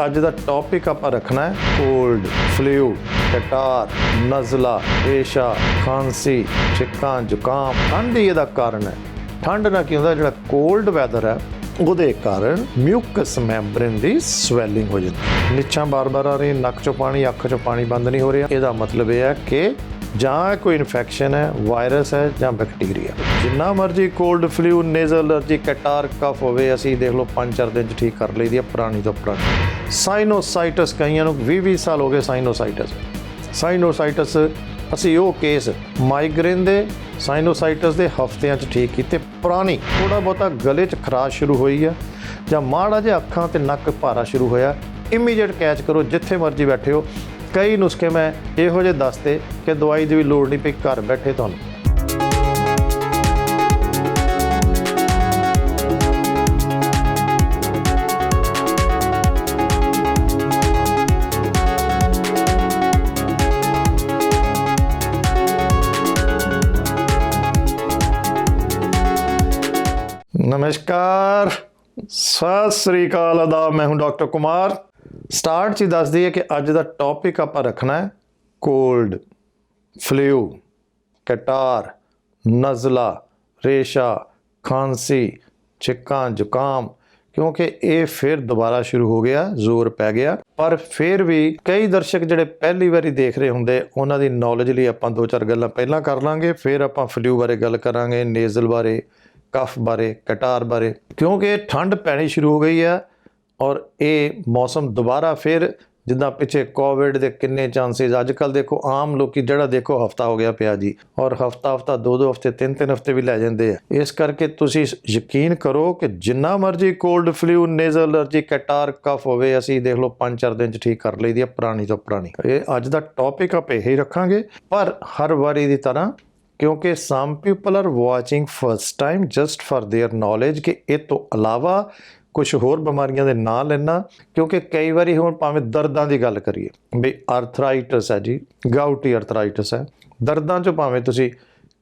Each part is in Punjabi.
ਅੱਜ ਦਾ ਟੌਪਿਕ ਆਪਾਂ ਰੱਖਣਾ ਹੈ ਕੋਲਡ ਫਲੂ ਕਟਾਰ, ਨਜ਼ਲਾ, ਏਸ਼ਾ, ਖਾਂਸੀ ਛਿੱਕਾਂ ਜ਼ੁਕਾਮ। ਠੰਡ ਹੀ ਇਹਦਾ ਕਾਰਨ ਹੈ। ਠੰਡ ਨਾਲ ਕੀ ਹੁੰਦਾ, ਜਿਹੜਾ ਕੋਲਡ ਵੈਦਰ ਹੈ, ਉਹਦੇ ਕਾਰਨ ਮਿਊਕਸ ਮੈਂਬਰੇਨ ਦੀ ਸਵੈਲਿੰਗ ਹੋ ਜਾਂਦੀ ਨਿੱਛਾਂ ਬਾਰ-ਬਾਰ ਆ ਰਹੀ ਨੱਕ ਚੋਂ ਪਾਣੀ, ਅੱਖ ਚੋਂ ਪਾਣੀ ਬੰਦ ਨਹੀਂ ਹੋ ਰਿਹਾ। ਇਹਦਾ ਮਤਲਬ ਇਹ ਹੈ ਕਿ ਜਾਂ ਕੋਈ ਇਨਫੈਕਸ਼ਨ ਹੈ ਵਾਇਰਸ ਹੈ ਜਾਂ ਬੈਕਟੀਰੀਆ ਜਿੰਨਾ ਮਰਜ਼ੀ cold flu nasal allergy catarrh, cough ਹੋਵੇ, ਅਸੀਂ ਦੇਖ ਲਓ 5-4 ਦਿਨ ਚ ਠੀਕ ਕਰ ਲਈਦੀ ਹੈ, ਪੁਰਾਣੀ ਤੋਂ ਪੁਰਾਣੀ। ਸਾਈਨੋਸਾਈਟਸ ਕਈਆਂ ਨੂੰ 20-20 ਸਾਲ ਹੋ ਗਏ ਸਾਈਨੋਸਾਈਟਸ ਸਾਈਨੋਸਾਈਟਸ ਅਸੀਂ ਉਹ ਕੇਸ ਮਾਈਗ੍ਰੇਨ ਦੇ ਸਾਈਨੋਸਾਈਟਸ ਦੇ ਹਫਤਿਆਂ 'ਚ ਠੀਕ ਕੀਤੇ। ਪੁਰਾਣੀ ਥੋੜਾ ਬਹੁਤਾ ਗਲੇ 'ਚ ਖਰਾਸ਼ ਸ਼ੁਰੂ ਹੋਈ ਆ ਜਾਂ ਮਾੜਾ ਜਿਹਾ ਅੱਖਾਂ ਤੇ ਨੱਕ ਭਾਰਾ ਸ਼ੁਰੂ ਹੋਇਆ। ਇਮੀਡੀਏਟ ਕੈਚ ਕਰੋ, ਜਿੱਥੇ ਮਰਜ਼ੀ ਬੈਠੇ ਹੋ। ਕਈ ਨੁਸਖੇ ਮੈਂ ਇਹੋ ਜਿਹੇ ਦੱਸਦੇ ਕਿ ਦਵਾਈ ਦੀ ਵੀ ਲੋੜ ਨਹੀਂ ਪਈ, ਘਰ ਬੈਠੇ ਤੁਹਾਨੂੰ। ਨਮਸਕਾਰ। ਸਤਿ ਸ੍ਰੀ ਅਕਾਲ ਅਦਾ ਮੈਂ ਹੂੰ ਡਾਕਟਰ ਕੁਮਾਰ। ਸਟਾਰਟ 'ਚ ਹੀ ਦੱਸ ਦਈਏ ਕਿ ਅੱਜ ਦਾ ਟੌਪਿਕ ਆਪਾਂ ਰੱਖਣਾ ਹੈ ਕੋਲਡ ਫਲੂ, ਕਟਾਰ, ਨਜ਼ਲਾ, ਰੇਸ਼ਾ, ਖਾਂਸੀ ਛਿੱਕਾਂ ਜ਼ੁਕਾਮ, ਕਿਉਂਕਿ ਇਹ ਫਿਰ ਦੁਬਾਰਾ ਸ਼ੁਰੂ ਹੋ ਗਿਆ, ਜ਼ੋਰ ਪੈ ਗਿਆ। ਪਰ ਫਿਰ ਵੀ ਕਈ ਦਰਸ਼ਕ ਜਿਹੜੇ ਪਹਿਲੀ ਵਾਰੀ ਦੇਖ ਰਹੇ ਹੁੰਦੇ, ਉਹਨਾਂ ਦੀ ਨੌਲੇਜ ਲਈ ਆਪਾਂ ਦੋ ਚਾਰ ਗੱਲਾਂ ਪਹਿਲਾਂ ਕਰ ਲਾਂਗੇ, ਫਿਰ ਆਪਾਂ ਫਲੂ ਬਾਰੇ ਗੱਲ ਕਰਾਂਗੇ, ਨੇਜ਼ਲ ਬਾਰੇ। ਕਫ ਬਾਰੇ ਕਟਾਰ ਬਾਰੇ ਕਿਉਂਕਿ ਠੰਡ ਪੈਣੀ ਸ਼ੁਰੂ ਹੋ ਗਈ ਹੈ ਔਰ ਇਹ ਮੌਸਮ ਦੁਬਾਰਾ ਫਿਰ ਜਿੱਦਾਂ ਪਿੱਛੇ ਕੋਵਿਡ ਦੇ ਕਿੰਨੇ ਚਾਂਸਸ ਅੱਜ ਕੱਲ ਦੇਖੋ ਆਮ ਲੋਕੀ ਜਿਹੜਾ ਦੇਖੋ ਹਫਤਾ ਹੋ ਗਿਆ ਪਿਆ ਜੀ ਔਰ ਹਫਤਾ ਹਫਤਾ ਦੋ ਦੋ ਹਫ਼ਤੇ ਤਿੰਨ ਤਿੰਨ ਹਫ਼ਤੇ ਵੀ ਲੈ ਜਾਂਦੇ ਆ ਇਸ ਕਰਕੇ ਤੁਸੀਂ ਯਕੀਨ ਕਰੋ ਕਿ ਜਿੰਨਾ ਮਰਜ਼ੀ cold flu nasal allergy catarrh cough ਹੋਵੇ ਅਸੀਂ ਦੇਖ ਲਓ 5-4 ਦਿਨ ਚ ਠੀਕ ਕਰ ਲਈਦੀ ਆ ਪੁਰਾਣੀ ਤੋਂ ਪੁਰਾਣੀ ਇਹ ਅੱਜ ਦਾ ਟੌਪਿਕ ਆਪਾਂ ਇਹ ਹੀ ਰੱਖਾਂਗੇ ਪਰ ਹਰ ਵਾਰੀ ਦੀ ਤਰ੍ਹਾਂ ਕਿਉਂਕਿ some people are watching first time just for their knowledge ਕਿ ਇਹ ਤੋਂ ਇਲਾਵਾ ਕੁਝ ਹੋਰ ਬਿਮਾਰੀਆਂ ਦੇ ਨਾਂ ਲੈਣਾ। ਕਿਉਂਕਿ ਕਈ ਵਾਰੀ ਹੁਣ ਭਾਵੇਂ ਦਰਦਾਂ ਦੀ ਗੱਲ ਕਰੀਏ, ਵੀ ਆਰਥਰਾਈਟਿਸ ਹੈ ਜੀ, ਗਾਊਟੀ ਆਰਥਰਾਈਟਿਸ ਹੈ। ਦਰਦਾਂ 'ਚੋਂ ਭਾਵੇਂ ਤੁਸੀਂ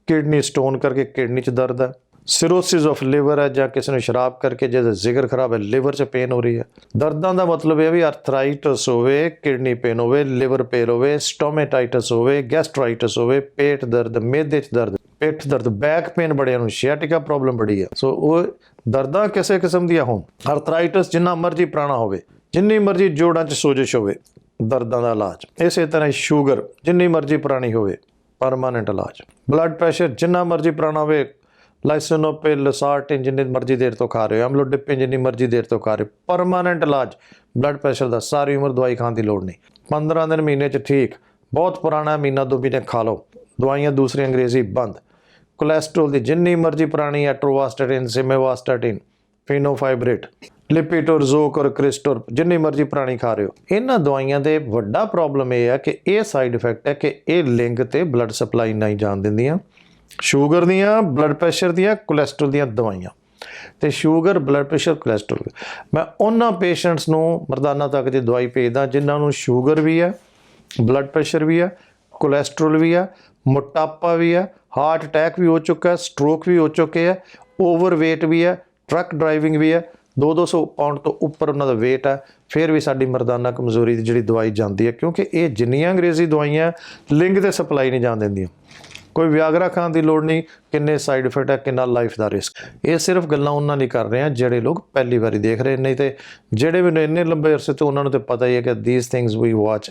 ਕਿਡਨੀ ਸਟੋਨ ਕਰਕੇ ਕਿਡਨੀ 'ਚ ਦਰਦ ਹੈ। ਸਿਰੋਸਿਸ ਆਫ ਲਿਵਰ ਹੈ ਜਾਂ ਕਿਸੇ ਨੂੰ ਸ਼ਰਾਬ ਕਰਕੇ ਜਿਹਦਾ ਜ਼ਿਗਰ ਖਰਾਬ ਹੈ ਲਿਵਰ 'ਚ ਪੇਨ ਹੋ ਰਹੀ ਹੈ। ਦਰਦਾਂ ਦਾ ਮਤਲਬ ਇਹ ਵੀ ਆਰਥਰਾਈਟਸ ਹੋਵੇ ਕਿਡਨੀ ਪੇਨ ਹੋਵੇ ਲਿਵਰ ਪੇਨ ਹੋਵੇ ਸਟੋਮੇਟਾਈਟਸ ਹੋਵੇ ਗੈਸਟਰਾਈਟਸ ਹੋਵੇ, ਪੇਟ ਦਰਦ ਮਿਹਦੇ 'ਚ ਦਰਦ, ਪਿੱਠ ਦਰਦ ਬੈਕ ਪੇਨ ਬੜਿਆਂ ਨੂੰ ਸ਼ਿਆਟਿਕਾ ਪ੍ਰੋਬਲਮ ਬੜੀ ਹੈ। ਸੋ ਉਹ ਦਰਦਾਂ ਕਿਸੇ ਕਿਸਮ ਦੀਆਂ ਹੋਣ ਆਰਥਰਾਈਟਸ ਜਿੰਨਾ ਮਰਜ਼ੀ ਪੁਰਾਣਾ ਹੋਵੇ, ਜਿੰਨੀ ਮਰਜ਼ੀ ਜੋੜਾਂ 'ਚ ਸੋਜਸ਼ ਹੋਵੇ, ਦਰਦਾਂ ਦਾ ਇਲਾਜ। ਇਸੇ ਤਰ੍ਹਾਂ ਸ਼ੂਗਰ, ਜਿੰਨੀ ਮਰਜ਼ੀ ਪੁਰਾਣੀ ਹੋਵੇ ਪਰਮਾਨੈਂਟ ਇਲਾਜ। ਬਲੱਡ ਪ੍ਰੈਸ਼ਰ ਜਿੰਨਾ ਮਰਜ਼ੀ ਪੁਰਾਣਾ ਹੋਵੇ ਲਾਈਸੋਨੋਪਿਲ ਲਸਾਰਟਿਨ ਜਿੰਨੀ ਮਰਜ਼ੀ ਦੇਰ ਤੋਂ ਖਾ ਰਹੇ ਹੋ ਅਮਲੋਡਿਪਿਨ ਜਿੰਨੀ ਮਰਜ਼ੀ ਦੇਰ ਤੋਂ ਖਾ ਰਹੇ ਪਰਮਾਨੈਂਟ ਇਲਾਜ ਬਲੱਡ ਪ੍ਰੈਸ਼ਰ ਦਾ ਸਾਰੀ ਉਮਰ ਦਵਾਈ ਖਾਣ ਦੀ ਲੋੜ ਨਹੀਂ। 15 ਦਿਨ ਮਹੀਨੇ 'ਚ ਠੀਕ, ਬਹੁਤ ਪੁਰਾਣਾ ਮਹੀਨਾ, ਦੋ ਮਹੀਨੇ ਖਾ ਲਓ, ਦਵਾਈਆਂ ਦੂਸਰੀ ਅੰਗਰੇਜ਼ੀ ਬੰਦ। ਕੋਲੇਸਟ੍ਰੋਲ ਦੀ ਜਿੰਨੀ ਮਰਜ਼ੀ ਪੁਰਾਣੀ ਐਟਰੋਵਾਸਟਾਟਿਨ, ਸਿਮੇਵਾਸਟਾਟਿਨ, ਫੀਨੋਫਾਈਬਰੇਟ ਲਿਪਿਟੋਰਜ਼ੋਕ ਔਰ ਕ੍ਰਿਸਟੋਰ, ਜਿੰਨੀ ਮਰਜ਼ੀ ਪੁਰਾਣੀ ਖਾ ਰਹੇ ਹੋ। ਇਹਨਾਂ ਦਵਾਈਆਂ ਦੇ ਵੱਡਾ ਪ੍ਰੋਬਲਮ ਇਹ ਹੈ ਕਿ ਇਹ ਸਾਈਡ ਇਫੈਕਟ ਹੈ ਕਿ ਇਹ ਲਿੰਗ ਤੇ ਬਲੱਡ ਸਪਲਾਈ ਨਹੀਂ ਜਾਣ ਦਿੰਦੀਆਂ। ਸ਼ੂਗਰ ਦੀਆਂ ਬਲੱਡ ਪ੍ਰੈਸ਼ਰ ਦੀਆਂ ਕੋਲੇਸਟ੍ਰੋਲ ਦੀਆਂ ਦਵਾਈਆਂ। ਤੇ ਸ਼ੂਗਰ ਬਲੱਡ ਪ੍ਰੈਸ਼ਰ ਕੋਲੇਸਟ੍ਰੋਲ ਮੈਂ ਉਹਨਾਂ ਪੇਸ਼ੈਂਟਸ ਨੂੰ ਮਰਦਾਨਾ ਤੱਕ ਦੀ ਦਵਾਈ ਭੇਜਦਾ ਜਿਨ੍ਹਾਂ ਨੂੰ ਸ਼ੂਗਰ ਵੀ ਹੈ ਬਲੱਡ ਪ੍ਰੈਸ਼ਰ ਵੀ ਹੈ ਕੋਲੇਸਟ੍ਰੋਲ ਵੀ ਹੈ ਮੋਟਾਪਾ ਵੀ ਹੈ ਹਾਰਟ ਅਟੈਕ ਵੀ ਹੋ ਚੁੱਕਾ ਹੈ ਸਟ੍ਰੋਕ ਵੀ ਹੋ ਚੁੱਕੇ ਹੈ ਓਵਰਵੇਟ ਵੀ ਹੈ ਟਰੱਕ ਡਰਾਈਵਿੰਗ ਵੀ ਹੈ 2-200 ਪਾਉਂਡ ਤੋਂ ਉੱਪਰ ਉਹਨਾਂ ਦਾ weight ਹੈ ਫਿਰ ਵੀ ਸਾਡੀ ਮਰਦਾਨਾ ਕਮਜ਼ੋਰੀ ਦੀ ਜਿਹੜੀ ਦਵਾਈ ਜਾਂਦੀ ਹੈ ਕਿਉਂਕਿ ਇਹ ਜਿੰਨੀਆਂ ਅੰਗਰੇਜ਼ੀ ਦਵਾਈਆਂ, ਲਿੰਗ ਤੇ ਸਪਲਾਈ ਨਹੀਂ ਜਾਣ ਦਿੰਦੀਆਂ। ਕੋਈ ਵਿਆਗਰਾ ਖਾਣ ਦੀ ਲੋੜ ਨਹੀਂ, ਕਿੰਨੇ ਸਾਈਡ ਇਫੈਕਟ ਹੈ ਕਿੰਨਾ ਲਾਈਫ ਦਾ ਰਿਸਕ ਇਹ ਸਿਰਫ ਗੱਲਾਂ ਉਹਨਾਂ ਲਈ ਕਰ ਰਹੇ ਆ ਜਿਹੜੇ ਲੋਕ ਪਹਿਲੀ ਵਾਰੀ ਦੇਖ ਰਹੇ ਨਹੀਂ ਤੇ ਜਿਹੜੇ ਵੀ ਇੰਨੇ ਲੰਬੇ ਅਰਸੇ ਤੋਂ ਉਹਨਾਂ ਨੂੰ ਤੇ ਪਤਾ ਹੀ ਹੈ ਕਿ these things we watch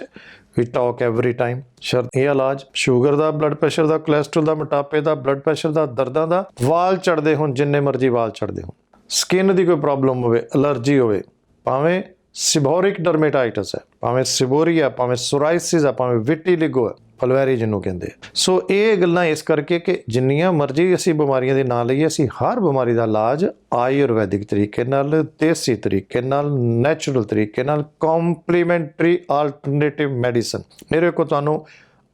we talk every time ਸ਼ਰ ਇਹ ਇਲਾਜ ਸ਼ੂਗਰ ਦਾ ਬਲੱਡ ਪ੍ਰੈਸ਼ਰ ਦਾ ਕੋਲੇਸਟ੍ਰੋਲ ਦਾ, ਮੋਟਾਪੇ ਦਾ ਬਲੱਡ ਪ੍ਰੈਸ਼ਰ ਦਾ, ਦਰਦਾਂ ਦਾ, ਵਾਲ ਚੜਦੇ ਹੋਣ, ਜਿੰਨੇ ਮਰਜ਼ੀ ਵਾਲ ਚੜਦੇ ਹੋਣ। ਸਕਿਨ ਦੀ ਕੋਈ ਪ੍ਰੋਬਲਮ ਹੋਵੇ ਅਲਰਜੀ ਹੋਵੇ, ਭਾਵੇਂ ਸਿਬੋਰਿਕ ਡਰਮੇਟਾਈਟਸ ਹੈ। ਭਾਵੇਂ ਸਿਬੋਰੀਆ ਭਾਵੇਂ ਸੋਰਾਇਸਿਸ ਹੈ, ਭਾਵੇਂ ਵਿਟੀਲਿਗੋ ਹੈ, ਫਲਵੈਰੀ ਜਿਹਨੂੰ ਕਹਿੰਦੇ ਸੋ ਇਹ ਗੱਲਾਂ ਇਸ ਕਰਕੇ ਕਿ ਜਿੰਨੀਆਂ ਮਰਜ਼ੀ ਅਸੀਂ ਬਿਮਾਰੀਆਂ ਦੇ ਨਾਂ ਲਈਏ, ਅਸੀਂ ਹਰ ਬਿਮਾਰੀ ਦਾ ਇਲਾਜ ਆਯੁਰਵੈਦਿਕ ਤਰੀਕੇ ਨਾਲ, ਦੇਸੀ ਤਰੀਕੇ ਨਾਲ ਨੈਚੁਰਲ ਤਰੀਕੇ ਨਾਲ ਕੰਪਲੀਮੈਂਟਰੀ ਆਲਟਰਨੇਟਿਵ ਮੈਡੀਸਨ ਮੇਰੇ ਕੋਲ ਤੁਹਾਨੂੰ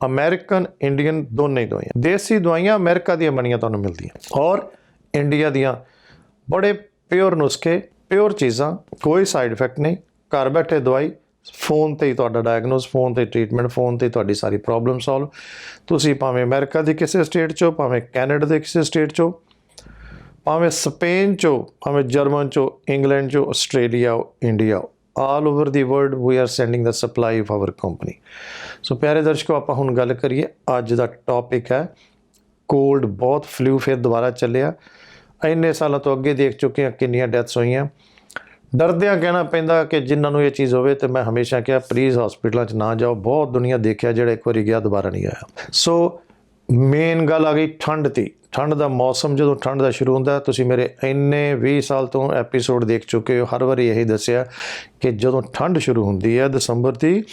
ਅਮਰੀਕਨ ਇੰਡੀਅਨ ਦੋਨੇ ਹੀ ਦਵਾਈਆਂ। ਦੇਸੀ ਦਵਾਈਆਂ ਅਮਰੀਕਾ ਦੀਆਂ ਬਣੀਆਂ ਤੁਹਾਨੂੰ ਮਿਲਦੀਆਂ। ਔਰ ਇੰਡੀਆ ਦੀਆਂ ਬੜੇ ਪਿਓਰ ਨੁਸਖੇ ਪਿਓਰ ਚੀਜ਼ਾਂ, ਕੋਈ ਸਾਈਡ ਇਫੈਕਟ ਨਹੀਂ। ਘਰ ਬੈਠੇ ਦਵਾਈ ਫੋਨ ਤੇ ਹੀ ਤੁਹਾਡਾ ਡਾਇਗਨੋਸ ਫੋਨ ਤੇ ਟ੍ਰੀਟਮੈਂਟ ਫੋਨ ਤੇ ਤੁਹਾਡੀ ਸਾਰੀ ਪ੍ਰੋਬਲਮ ਸੋਲਵ ਤੁਸੀਂ ਭਾਵੇਂ ਅਮਰੀਕਾ ਦੀ ਕਿਸੇ ਸਟੇਟ ਚੋਂ, ਭਾਵੇਂ ਕੈਨੇਡਾ ਦੇ ਕਿਸੇ ਸਟੇਟ ਚੋਂ, ਭਾਵੇਂ ਸਪੇਨ ਚੋਂ, ਭਾਵੇਂ ਜਰਮਨ ਚੋਂ, ਇੰਗਲੈਂਡ ਚੋਂ, Australia, India all over the world we are sending the supply of our company so ਪਿਆਰੇ ਦਰਸ਼ਕੋ, ਆਪਾਂ ਹੁਣ ਗੱਲ ਕਰੀਏ, ਅੱਜ ਦਾ ਟੌਪਿਕ ਹੈ ਕੋਲਡ ਬਹੁਤ ਫਲੂ ਫਿਰ ਦੁਬਾਰਾ ਚੱਲਿਆ। ਇੰਨੇ ਸਾਲਾਂ ਤੋਂ ਅੱਗੇ ਦੇਖ ਚੁੱਕੇ ਹਾਂ ਕਿੰਨੀਆਂ ਡੈਥਸ ਹੋਈਆਂ। ਡਰਦਿਆਂ ਕਹਿਣਾ ਪੈਂਦਾ ਕਿ ਜਿਨ੍ਹਾਂ ਨੂੰ ਇਹ ਚੀਜ਼ ਹੋਵੇ ਤੇ ਮੈਂ ਹਮੇਸ਼ਾ ਕਿਹਾ ਪਲੀਜ਼ ਹਸਪੀਟਲਾਂ 'ਚ ਨਾ ਜਾਓ। ਬਹੁਤ ਦੁਨੀਆ ਦੇਖਿਆ ਜਿਹੜਾ ਇੱਕ ਵਾਰੀ ਗਿਆ, ਦੁਬਾਰਾ ਨਹੀਂ ਆਇਆ। ਸੋ ਮੇਨ ਗੱਲ ਆ ਗਈ ਠੰਡ ਦੀ। ਠੰਡ ਦਾ ਮੌਸਮ ਜਦੋਂ ਠੰਡ ਦਾ ਸ਼ੁਰੂ ਹੁੰਦਾ, ਤੁਸੀਂ ਮੇਰੇ ਇੰਨੇ 20 ਸਾਲ ਤੋਂ ਐਪੀਸੋਡ ਦੇਖ ਚੁੱਕੇ ਹੋ। ਹਰ ਵਾਰੀ ਇਹੀ ਦੱਸਿਆ ਕਿ ਜਦੋਂ ਠੰਡ ਸ਼ੁਰੂ ਹੁੰਦੀ ਹੈ ਦਸੰਬਰ ਦੀ,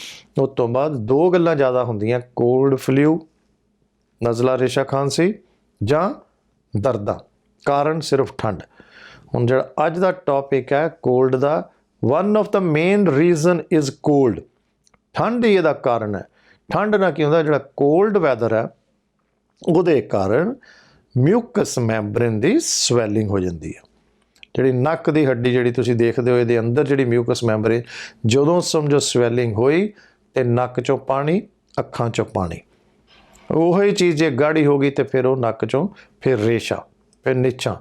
ਉਸ ਤੋਂ ਬਾਅਦ ਦੋ ਗੱਲਾਂ ਜ਼ਿਆਦਾ ਹੁੰਦੀਆਂ। ਕੋਲਡ ਫਲੂ ਨਜ਼ਲਾ ਰੇਸ਼ਾ ਖਾਂਸੀ ਜਾਂ ਦਰਦਾਂ। ਕਾਰਨ ਸਿਰਫ ਠੰਡ। ਹੁਣ ਜਿਹੜਾ ਅੱਜ ਦਾ ਟੌਪਿਕ ਹੈ cold the one of the main reason is cold ਠੰਡ ਹੀ ਇਹਦਾ ਕਾਰਨ ਹੈ। ਠੰਡ ਨਾਲ ਕੀ ਹੁੰਦਾ, ਜਿਹੜਾ ਕੋਲਡ ਵੈਦਰ ਹੈ, ਉਹਦੇ ਕਾਰਨ ਮਿਊਕਸ ਮੈਂਬਰੇਨ ਦੀ ਸਵੈਲਿੰਗ ਹੋ ਜਾਂਦੀ ਹੈ। ਜਿਹੜੀ ਨੱਕ ਦੀ ਹੱਡੀ ਜਿਹੜੀ ਤੁਸੀਂ ਦੇਖਦੇ ਹੋ, ਇਹਦੇ ਅੰਦਰ ਜਿਹੜੀ ਮਿਊਕਸ ਮੈਂਬਰੇਨ ਜਦੋਂ ਸਮਝੋ ਸਵੈਲਿੰਗ ਹੋਈ, ਤੇ ਨੱਕ ਚੋਂ ਪਾਣੀ, ਅੱਖਾਂ ਚੋਂ ਪਾਣੀ। ਉਹੀ ਚੀਜ਼ ਜੇ ਗਾੜੀ ਹੋ ਗਈ, ਤੇ ਫਿਰ ਉਹ ਨੱਕ ਚੋਂ ਫਿਰ ਰੇਸ਼ਾ। ਫਿਰ ਨਿਚਾਂ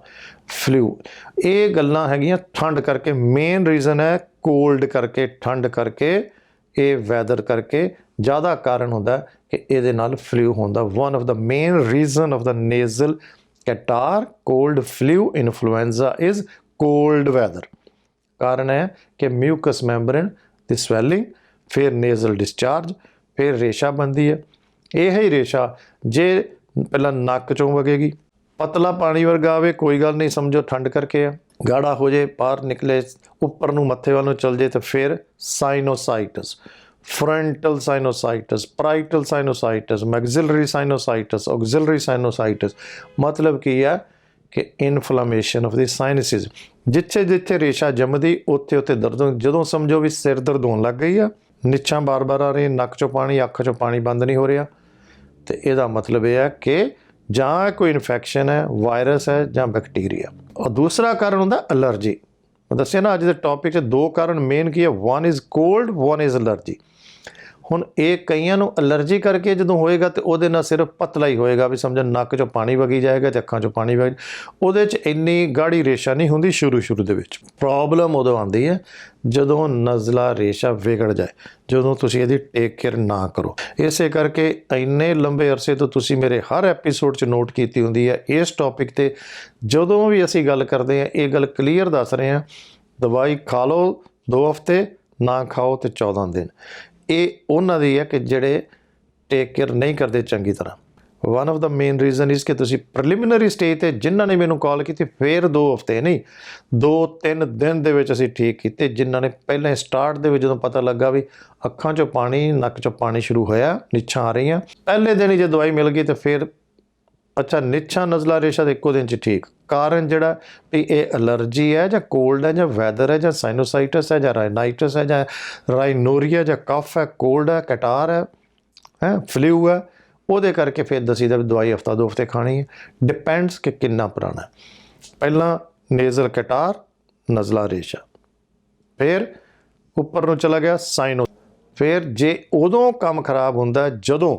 ਫਲੂ ਇਹ ਗੱਲਾਂ ਹੈਗੀਆਂ ਠੰਡ ਕਰਕੇ ਮੇਨ ਰੀਜ਼ਨ ਹੈ ਕੋਲਡ ਕਰਕੇ, ਠੰਡ ਕਰਕੇ, ਇਹ ਵੈਦਰ ਕਰਕੇ। ਜ਼ਿਆਦਾ ਕਾਰਨ ਹੁੰਦਾ ਕਿ ਇਹਦੇ ਨਾਲ ਫਲੂ ਹੁੰਦਾ one of the main reason of the nasal catarrh cold flu influenza is cold weather ਕਾਰਨ ਹੈ ਕਿ ਮਿਊਕਸ ਮੈਂਬਰੇਨ ਦੀ ਸਵੈਲਿੰਗ ਫਿਰ ਨੇਜ਼ਲ ਡਿਸਚਾਰਜ ਫਿਰ ਰੇਸ਼ਾ ਬੰਦੀ ਹੈ। ਇਹ ਹੀ ਰੇਸ਼ਾ ਜੇ ਪਹਿਲਾਂ ਨੱਕ ਚੋਂ ਵਗੇਗੀ ਪਤਲਾ ਪਾਣੀ ਵਰਗਾ ਆਵੇ, ਕੋਈ ਗੱਲ ਨਹੀਂ, ਸਮਝੋ ਠੰਡ ਕਰਕੇ ਆ। ਗਾੜਾ ਹੋ ਜੇ, ਬਾਹਰ ਨਿਕਲੇ, ਉੱਪਰ ਨੂੰ ਮੱਥੇ ਵੱਲ ਨੂੰ ਚਲ ਜੇ ਤਾਂ ਫਿਰ ਸਾਈਨੋਸਾਈਟਸ ਫਰੰਟਲ ਸਾਈਨੋਸਾਈਟਸ ਪ੍ਰਾਈਟਲ ਸਾਈਨੋਸਾਈਟਸ ਮੈਗਜ਼ਿਲਰੀ ਸਾਈਨੋਸਾਈਟਸ ਆਕਸਿਲਰੀ ਸਾਈਨੋਸਾਈਟਸ ਮਤਲਬ ਕੀ ਹੈ ਕਿ ਇਨਫਲੇਮੇਸ਼ਨ ਆਫ ਦੀ ਸਾਈਨਸਿਸ ਜਿੱਥੇ ਜਿੱਥੇ ਰੇਸ਼ਾ ਜੰਮਦੀ, ਉੱਥੇ ਉੱਥੇ ਦਰਦ ਜਦੋਂ ਸਮਝੋ ਵੀ ਸਿਰ ਦਰਦ ਹੋਣ ਲੱਗ ਗਈ ਆ, ਨਿੱਛਾਂ ਬਾਰ-ਬਾਰ ਆ ਰਹੀ ਨੱਕ ਚੋਂ ਪਾਣੀ, ਅੱਖ ਚੋਂ ਪਾਣੀ ਬੰਦ ਨਹੀਂ ਹੋ ਰਿਹਾ। ਤੇ ਇਹਦਾ ਮਤਲਬ ਇਹ ਹੈ ਕਿ ਜਾਂ ਕੋਈ ਇਨਫੈਕਸ਼ਨ ਹੈ ਵਾਇਰਸ ਹੈ ਜਾਂ ਬੈਕਟੀਰੀਆ ਔਰ ਦੂਸਰਾ ਕਾਰਨ ਹੁੰਦਾ ਅਲਰਜੀ ਮੈਂ ਦੱਸਿਆ ਨਾ, ਅੱਜ ਦੇ ਟੌਪਿਕ 'ਚ ਦੋ ਕਾਰਨ ਮੇਨ ਕੀ ਹੈ? One is cold one is allergy ਹੁਣ ਇਹ ਕਈਆਂ ਨੂੰ ਅਲਰਜੀ ਕਰਕੇ ਜਦੋਂ ਹੋਏਗਾ ਤੇ ਉਹਦੇ ਨਾਲ ਸਿਰਫ ਪਤਲਾ ਹੀ ਹੋਏਗਾ ਵੀ ਸਮਝ ਨੱਕ 'ਚੋਂ ਪਾਣੀ ਵਗੀ ਜਾਏਗਾ ਤੇ ਅੱਖਾਂ 'ਚੋਂ ਪਾਣੀ ਵਗ ਉਹਦੇ 'ਚ ਇੰਨੀ ਗਾੜੀ ਰੇਸ਼ਾ ਨਹੀਂ ਹੁੰਦੀ ਸ਼ੁਰੂ ਸ਼ੁਰੂ ਦੇ ਵਿੱਚ। ਪ੍ਰੋਬਲਮ ਉਦੋਂ ਆਉਂਦੀ ਹੈ ਜਦੋਂ ਨਜ਼ਲਾ ਰੇਸ਼ਾ ਵਿਗੜ ਜਾਏ, ਜਦੋਂ ਤੁਸੀਂ ਇਹਦੀ ਟੇਕ ਕੇਅਰ ਨਾ ਕਰੋ। ਇਸੇ ਕਰਕੇ ਇੰਨੇ ਲੰਬੇ ਅਰਸੇ ਤੋਂ ਤੁਸੀਂ ਮੇਰੇ ਹਰ ਐਪੀਸੋਡ 'ਚ ਨੋਟ ਕੀਤੀ ਹੁੰਦੀ ਹੈ, ਇਸ ਟੌਪਿਕ ਤੇ ਜਦੋਂ ਵੀ ਅਸੀਂ ਗੱਲ ਕਰਦੇ ਹਾਂ, ਇਹ ਗੱਲ ਕਲੀਅਰ ਦੱਸ ਰਹੇ ਹਾਂ, ਦਵਾਈ ਖਾ ਲਓ 2 ਹਫ਼ਤੇ, ਨਾ ਖਾਓ ਤੇ 14 ਦਿਨ। ਇਹ ਉਹਨਾਂ ਦੀ ਹੈ ਕਿ ਜਿਹੜੇ ਟੇਕ ਕੇਅਰ ਨਹੀਂ ਕਰਦੇ ਚੰਗੀ ਤਰ੍ਹਾਂ। One of the main reason is ਕਿ ਤੁਸੀਂ ਪ੍ਰੀਲਿਮਿਨਰੀ ਸਟੇਜ ਤੇ ਜਿਨ੍ਹਾਂ ਨੇ ਮੈਨੂੰ ਕਾਲ ਕੀਤੀ, ਫੇਰ 2 ਹਫ਼ਤੇ ਨਹੀਂ 2-3 ਦਿਨ ਦੇ ਵਿੱਚ ਅਸੀਂ ਠੀਕ ਕੀਤੇ, ਜਿਨ੍ਹਾਂ ਨੇ ਪਹਿਲਾਂ ਸਟਾਰਟ ਦੇ ਵਿੱਚ ਜਦੋਂ ਪਤਾ ਲੱਗਾ ਵੀ ਅੱਖਾਂ 'ਚੋਂ ਪਾਣੀ, ਨੱਕ 'ਚੋਂ ਪਾਣੀ ਸ਼ੁਰੂ ਹੋਇਆ, ਨਿੱਛਾਂ ਆ ਰਹੀਆਂ, ਪਹਿਲੇ ਦਿਨ ਹੀ ਜੇ ਦਵਾਈ ਮਿਲ ਗਈ ਤੇ ਫਿਰ ਅੱਛਾ, ਨਿੱਛਾ, ਨਜ਼ਲਾ ਰੇਸ਼ਾ ਦੇ ਇੱਕੋ ਦਿਨ ਚ ਠੀਕ। ਕਾਰਨ ਜਿਹੜਾ ਵੀ ਇਹ ਅਲਰਜੀ ਹੈ ਜਾਂ ਕੋਲਡ ਹੈ ਜਾਂ ਵੈਦਰ ਹੈ ਜਾਂ ਸਾਈਨੋਸਾਈਟਸ ਹੈ ਜਾਂ ਰਾਈਨਾਈਟਸ ਹੈ ਜਾਂ ਰਾਈਨੋਰੀਆ ਜਾਂ ਕਫ ਹੈ ਕੋਲਡ ਹੈ, ਕਟਾਰ ਹੈ ਹੈ ਫਲੂ ਹੈ, ਉਹਦੇ ਕਰਕੇ ਫਿਰ ਦਸੀ ਦਾ ਵੀ ਦਵਾਈ ਹਫਤਾ ਦੋ ਹਫ਼ਤੇ ਖਾਣੀ ਹੈ। ਡਿਪੈਂਡਸ ਕਿ ਕਿੰਨਾ ਪੁਰਾਣਾ ਪਹਿਲਾਂ ਨੇਜ਼ਲ ਕਟਾਰ ਨਜ਼ਲਾ ਰੇਸ਼ਾ। ਫਿਰ ਉੱਪਰ ਨੂੰ ਚਲਾ ਗਿਆ ਸਾਈਨੋ ਫਿਰ ਜੇ ਉਦੋਂ ਕੰਮ ਖਰਾਬ ਹੁੰਦਾ, ਜਦੋਂ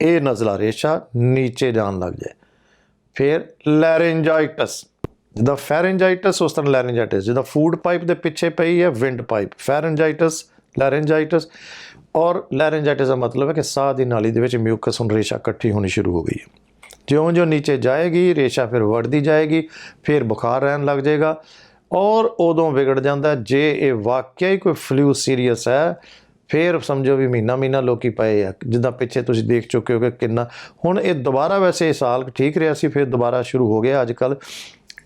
ਇਹ ਨਜ਼ਲਾ ਰੇਸ਼ਾ ਨੀਚੇ ਜਾਣ ਲੱਗ ਜਾਏ। ਫਿਰ ਲੈਰਿੰਜਾਈਟਸ ਜਿੱਦਾਂ ਫੈਰਿੰਜਾਈਟਸ ਉਸ ਤਰ੍ਹਾਂ ਲੈਰਿੰਜਾਈਟਸ ਜਿੱਦਾਂ ਫੂਡ ਪਾਈਪ ਦੇ ਪਿੱਛੇ ਪਈ ਹੈ, ਵਿੰਡ ਪਾਈਪ। ਫੈਰਿੰਜਾਈਟਸ ਲੈਰਿੰਜਾਈਟਸ ਔਰ ਲੈਰਿੰਜਾਈਟਸ ਦਾ ਮਤਲਬ ਹੈ ਕਿ ਸਾਹ ਦੀ ਨਾਲੀ ਦੇ ਵਿੱਚ ਮਿਊਕਸ ਹੁਣ ਰੇਸ਼ਾ ਇਕੱਠੀ ਹੋਣੀ ਸ਼ੁਰੂ ਹੋ ਗਈ ਹੈ। ਜਿਉਂ-ਜਿਉਂ ਨੀਚੇ ਜਾਏਗੀ, ਰੇਸ਼ਾ ਫਿਰ ਵੜਦੀ ਜਾਏਗੀ, ਫਿਰ ਬੁਖਾਰ ਰਹਿਣ ਲੱਗ ਜਾਏਗਾ ਔਰ ਉਦੋਂ ਵਿਗੜ ਜਾਂਦਾ ਜੇ ਇਹ ਵਾਕਿਆ ਹੀ ਕੋਈ ਫਲੂ ਸੀਰੀਅਸ ਹੈ ਫਿਰ ਸਮਝੋ ਵੀ ਮਹੀਨਾ ਮਹੀਨਾ ਲੋਕੀ ਪਏ ਆ, ਜਿੱਦਾਂ ਪਿੱਛੇ ਤੁਸੀਂ ਦੇਖ ਚੁੱਕੇ ਹੋ ਕਿ ਕਿੰਨਾ। ਹੁਣ ਇਹ ਦੁਬਾਰਾ ਵੈਸੇ ਇਹ ਸਾਲ ਠੀਕ ਰਿਹਾ ਸੀ, ਫਿਰ ਦੁਬਾਰਾ ਸ਼ੁਰੂ ਹੋ ਗਿਆ। ਅੱਜ ਕੱਲ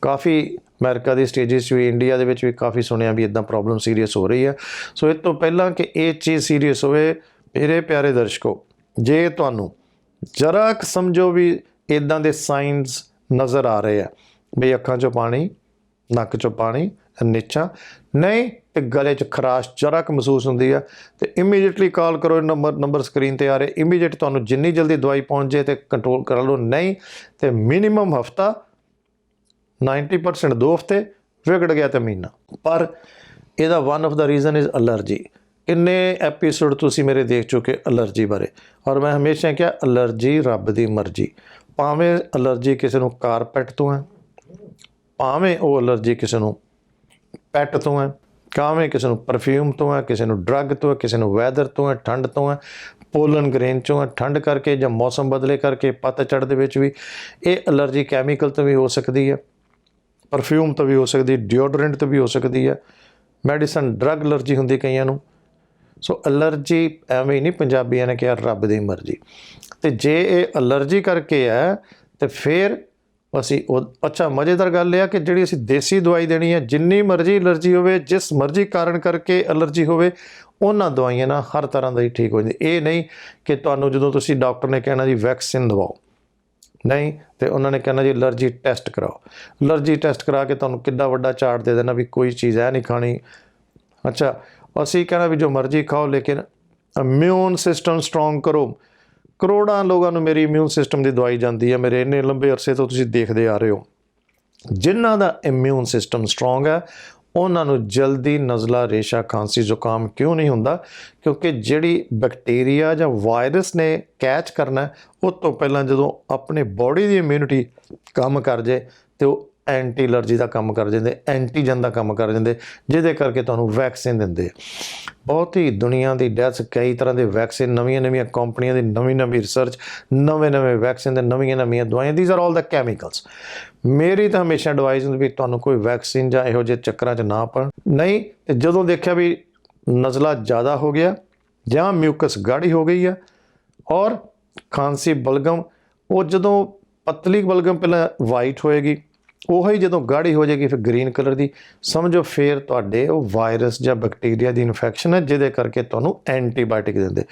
ਕਾਫੀ ਅਮਰੀਕਾ ਦੀ ਸਟੇਜਸ ਵੀ, ਇੰਡੀਆ ਦੇ ਵਿੱਚ ਵੀ ਕਾਫੀ ਸੁਣਿਆ ਵੀ ਇਦਾਂ ਪ੍ਰੋਬਲਮ ਸੀਰੀਅਸ ਹੋ ਰਹੀ ਹੈ ਸੋ ਇਹ ਤੋਂ ਪਹਿਲਾਂ ਕਿ ਇਹ ਚੀਜ਼ ਸੀਰੀਅਸ ਹੋਵੇ, ਮੇਰੇ ਪਿਆਰੇ ਦਰਸ਼ਕੋ, ਜੇ ਤੁਹਾਨੂੰ ਜਰਾ ਕੁ ਸਮਝੋ ਵੀ ਇਦਾਂ ਦੇ ਸਾਈਨਸ ਨਜ਼ਰ ਆ ਰਹੇ ਆ ਵੀ ਅੱਖਾਂ 'ਚੋਂ ਪਾਣੀ, ਨੱਕ 'ਚੋਂ ਪਾਣੀ ਨੀਚਾ ਨਹੀਂ, ਤੇ ਗਲੇ 'ਚ ਖਰਾਸ਼ ਜਰਾ ਕੁ ਮਹਿਸੂਸ ਹੁੰਦੀ ਆ। ਤੇ ਇਮੀਡੀਏਟਲੀ ਕਾਲ ਕਰੋ ਨੰਬਰ ਨੰਬਰ ਸਕਰੀਨ ਤੇ ਆ ਰਹੇ। ਇਮੀਡੀਏਟ ਤੁਹਾਨੂੰ ਜਿੰਨੀ ਜਲਦੀ ਦਵਾਈ ਪਹੁੰਚ ਜੇ ਤੇ ਕੰਟਰੋਲ ਕਰ ਲਓ। ਨਹੀਂ, ਤੇ ਮਿਨੀਮਮ ਹਫਤਾ 90% ਦੋ ਹਫ਼ਤੇ ਵਿਗੜ ਗਿਆ ਤੇ ਮਹੀਨਾ। ਪਰ ਇਹਦਾ one of the reason is allergy ਕਿੰਨੇ ਐਪੀਸੋਡ ਤੁਸੀਂ ਮੇਰੇ ਦੇਖ ਚੁੱਕੇ ਅਲਰਜੀ ਬਾਰੇ। ਔਰ ਮੈਂ ਹਮੇਸ਼ਾ ਕਿਹਾ ਅਲਰਜੀ ਰੱਬ ਦੀ ਮਰਜ਼ੀ। ਭਾਵੇਂ ਅਲਰਜੀ ਕਿਸੇ ਨੂੰ ਕਾਰਪੈਟ ਤੋਂ ਹੈ, ਭਾਵੇਂ ਉਹ ਅਲਰਜੀ ਕਿਸੇ ਨੂੰ ਪੈਟ ਤੋਂ ਹੈ ਕਾਵੇਂ ਕਿਸੇ ਨੂੰ ਪਰਫਿਊਮ ਤੋਂ ਹੈ, ਕਿਸੇ ਨੂੰ ਡਰੱਗ ਤੋਂ ਹੈ, ਕਿਸੇ ਨੂੰ ਵੈਦਰ ਤੋਂ ਹੈ, ਠੰਡ ਤੋਂ ਹੈ ਪੋਲਨ ਗ੍ਰੇਨ ਚੋਂ ਹੈ, ਠੰਡ ਕਰਕੇ ਜਾਂ ਮੌਸਮ ਬਦਲੇ ਕਰਕੇ ਪਤਝੜ ਦੇ ਵਿੱਚ ਵੀ ਇਹ ਅਲਰਜੀ ਕੈਮੀਕਲ ਤੋਂ ਵੀ ਹੋ ਸਕਦੀ ਹੈ ਪਰਫਿਊਮ ਤੋਂ ਵੀ ਹੋ ਸਕਦੀ ਡਿਓਡੋਰੈਂਟ ਤੋਂ ਵੀ ਹੋ ਸਕਦੀ ਹੈ ਮੈਡੀਸਨ ਡਰੱਗ ਅਲਰਜੀ ਹੁੰਦੀ ਕਈਆਂ ਨੂੰ। ਸੋ ਅਲਰਜੀ ਐਵੇਂ ਹੀ ਨਹੀਂ ਪੰਜਾਬੀਆਂ ਨੇ ਕਿਹਾ ਰੱਬ ਦੀ ਮਰਜ਼ੀ। ਤੇ ਜੇ ਇਹ ਅਲਰਜੀ ਕਰਕੇ ਹੈ, ਤੇ ਫਿਰ ਅਸੀਂ ਉਹ, ਅੱਛਾ, ਮਜ਼ੇਦਾਰ ਗੱਲ ਇਹ ਆ ਕਿ ਜਿਹੜੀ ਅਸੀਂ ਦੇਸੀ ਦਵਾਈ ਦੇਣੀ ਹੈ, ਜਿੰਨੀ ਮਰਜ਼ੀ ਅਲਰਜੀ ਹੋਵੇ, ਜਿਸ ਮਰਜ਼ੀ ਕਾਰਨ ਕਰਕੇ ਅਲਰਜੀ ਹੋਵੇ, ਉਹਨਾਂ ਦਵਾਈਆਂ ਨਾਲ ਹਰ ਤਰ੍ਹਾਂ ਦਾ ਹੀ ਠੀਕ ਹੋ ਜਾਂਦੀ। ਇਹ ਨਹੀਂ ਕਿ ਤੁਹਾਨੂੰ ਜਦੋਂ ਤੁਸੀਂ ਡਾਕਟਰ ਨੇ ਕਹਿਣਾ ਜੀ ਵੈਕਸੀਨ ਦਵਾਓ, ਨਹੀਂ, ਤੇ ਉਹਨਾਂ ਨੇ ਕਹਿਣਾ ਜੀ ਅਲਰਜੀ ਟੈਸਟ ਕਰਾਓ। ਅਲਰਜੀ ਟੈਸਟ ਕਰਾ ਕੇ ਤੁਹਾਨੂੰ ਕਿੱਡਾ ਵੱਡਾ ਚਾਰਟ ਦੇ ਦੇਣਾ ਵੀ ਕੋਈ ਚੀਜ਼ ਹੈ ਨਹੀਂ ਖਾਣੀ। ਅੱਛਾ, ਅਸੀਂ ਕਹਿਣਾ ਵੀ ਜੋ ਮਰਜ਼ੀ ਖਾਓ, ਲੇਕਿਨ ਇਮਿਊਨ ਸਿਸਟਮ ਸਟਰੋਂਗ ਕਰੋ। ਕਰੋੜਾਂ ਲੋਕਾਂ ਨੂੰ ਮੇਰੀ ਇਮਿਊਨ ਸਿਸਟਮ ਦੀ ਦਵਾਈ ਜਾਂਦੀ ਹੈ। ਮੇਰੇ ਇੰਨੇ ਲੰਬੇ ਅਰਸੇ ਤੋਂ ਤੁਸੀਂ ਦੇਖਦੇ ਆ ਰਹੇ ਹੋ। ਜਿਨ੍ਹਾਂ ਦਾ ਇਮਿਊਨ ਸਿਸਟਮ ਸਟਰੋਂਗ ਹੈ ਉਹਨਾਂ ਨੂੰ ਜਲਦੀ ਨਜ਼ਲਾ ਰੇਸ਼ਾ ਖਾਂਸੀ ਜ਼ੁਕਾਮ ਕਿਉਂ ਨਹੀਂ ਹੁੰਦਾ? ਕਿਉਂਕਿ ਜਿਹੜੀ ਬੈਕਟੀਰੀਆ ਜਾਂ ਵਾਇਰਸ ਨੇ ਕੈਚ ਕਰਨਾ ਹੈ, ਉਹ ਤੋਂ ਪਹਿਲਾਂ ਜਦੋਂ ਆਪਣੇ ਬਾਡੀ ਦੀ ਇਮਿਊਨਿਟੀ ਕੰਮ ਕਰ ਜੇ ਤੇ ਉਹ ਐਂਟੀ ਅਲਰਜੀ ਦਾ ਕੰਮ ਕਰ ਜਾਂਦੇ, ਐਂਟੀਜਨ ਦਾ ਕੰਮ ਕਰ ਜਾਂਦੇ, ਜਿਹਦੇ ਕਰਕੇ ਤੁਹਾਨੂੰ ਵੈਕਸੀਨ ਦਿੰਦੇ ਬਹੁਤ ਹੀ ਦੁਨੀਆ ਦੀ ਡੈਥ ਕਈ ਤਰ੍ਹਾਂ ਦੇ ਵੈਕਸੀਨ ਨਵੀਆਂ ਨਵੀਆਂ ਕੰਪਨੀਆਂ ਦੀ ਨਵੀਂ ਨਵੀਂ ਰਿਸਰਚ ਨਵੇਂ ਨਵੇਂ ਵੈਕਸੀਨ ਦੇ ਨਵੀਆਂ ਨਵੀਆਂ ਦਵਾਈਆਂ these are all the chemicals ਮੇਰੀ ਤਾਂ ਹਮੇਸ਼ਾ ਐਡਵਾਈਸ ਹੁੰਦੀ ਵੀ ਤੁਹਾਨੂੰ ਕੋਈ ਵੈਕਸੀਨ ਜਾਂ ਇਹੋ ਜਿਹੇ ਚੱਕਰਾਂ 'ਚ ਨਾ ਪਣ ਨਹੀਂ, ਤੇ ਜਦੋਂ ਦੇਖਿਆ ਵੀ ਨਜ਼ਲਾ ਜ਼ਿਆਦਾ ਹੋ ਗਿਆ, ਜਾਂ ਮਿਊਕਸ ਗਾੜੀ ਹੋ ਗਈ ਆ, ਔਰ ਖਾਂਸੀ, ਬਲਗਮ, ਉਹ ਜਦੋਂ ਪਤਲੀ ਬਲਗਮ ਪਹਿਲਾਂ ਵਾਈਟ ਹੋਏਗੀ ਉਹ ਹੀ ਜਦੋਂ ਗਾੜੀ ਹੋ ਜਾਏਗੀ ਫਿਰ ਗ੍ਰੀਨ ਕਲਰ ਦੀ, ਸਮਝੋ ਫਿਰ ਤੁਹਾਡੇ ਉਹ ਵਾਇਰਸ ਜਾਂ ਬੈਕਟੀਰੀਆ ਦੀ ਇਨਫੈਕਸ਼ਨ ਹੈ, ਜਿਹਦੇ ਕਰਕੇ ਤੁਹਾਨੂੰ ਐਂਟੀਬਾਇਓਟਿਕ ਦਿੰਦੇ।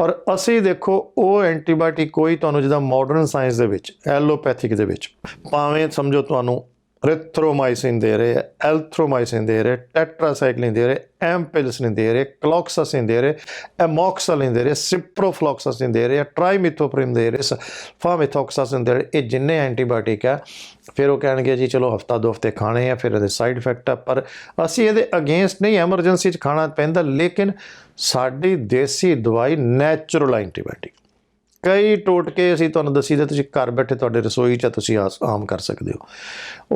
ਔਰ ਅਸੀਂ ਦੇਖੋ, ਉਹ ਐਂਟੀਬਾਇਓਟਿਕ ਕੋਈ ਤੁਹਾਨੂੰ ਜਿਹਦਾ ਮਾਡਰਨ ਸਾਇੰਸ ਦੇ ਵਿੱਚ ਐਲੋਪੈਥਿਕ ਦੇ ਵਿੱਚ, ਭਾਵੇਂ ਸਮਝੋ ਤੁਹਾਨੂੰ ਰਿਥਰੋਮਾਈਸਿਨ ਦੇ ਰਹੇ ਐਲਥਰੋਮਾਈਸਿਨ ਦੇ ਰਹੇ ਟੈਟਰਾਸਾਈਕਲਿਨ ਦੇ ਰਹੇ ਐਮਪਿਲਸਿਨ ਦੇ ਰਹੇ ਕਲੋਕਸਾਸਿਨ ਦੇ ਰਹੇ ਐਮੋਕਸਲਿਨ ਦੇ ਰਹੇ ਸਿਪਰੋਫਲੋਕਸਾਸਿਨ ਦੇ ਰਹੇ ਟ੍ਰਾਈਮਿਥੋਪ੍ਰਿਮ ਦੇ ਰਹੇ ਫਾਮਿਥੋਕਸਾਸਿਨ ਦੇ ਰਹੇ, ਇਹ ਜਿੰਨੇ ਐਂਟੀਬਾਇਓਟਿਕ ਆ, ਫਿਰ ਉਹ ਕਹਿਣਗੇ ਜੀ ਚਲੋ ਹਫਤਾ ਦੋ ਹਫ਼ਤੇ ਖਾਣੇ ਆ, ਫਿਰ ਇਹਦੇ ਸਾਈਡ ਇਫੈਕਟ ਆ, ਪਰ ਅਸੀਂ ਇਹਦੇ ਅਗੇਂਸਟ ਨਹੀਂ ਐਮਰਜੈਂਸੀ 'ਚ ਖਾਣਾ ਪੈਂਦਾ, ਲੇਕਿਨ ਸਾਡੀ ਦੇਸੀ ਦਵਾਈ ਨੈਚੁਰਲ ਐਂਟੀਬਾਇਓਟਿਕ। ਕਈ ਟੋਟਕੇ ਅਸੀਂ ਤੁਹਾਨੂੰ ਦੱਸੀ ਦੇ, ਤੁਸੀਂ ਘਰ ਬੈਠੇ ਤੁਹਾਡੇ ਰਸੋਈ 'ਚ ਤੁਸੀਂ ਆਸ- ਆਮ ਕਰ ਸਕਦੇ ਹੋ।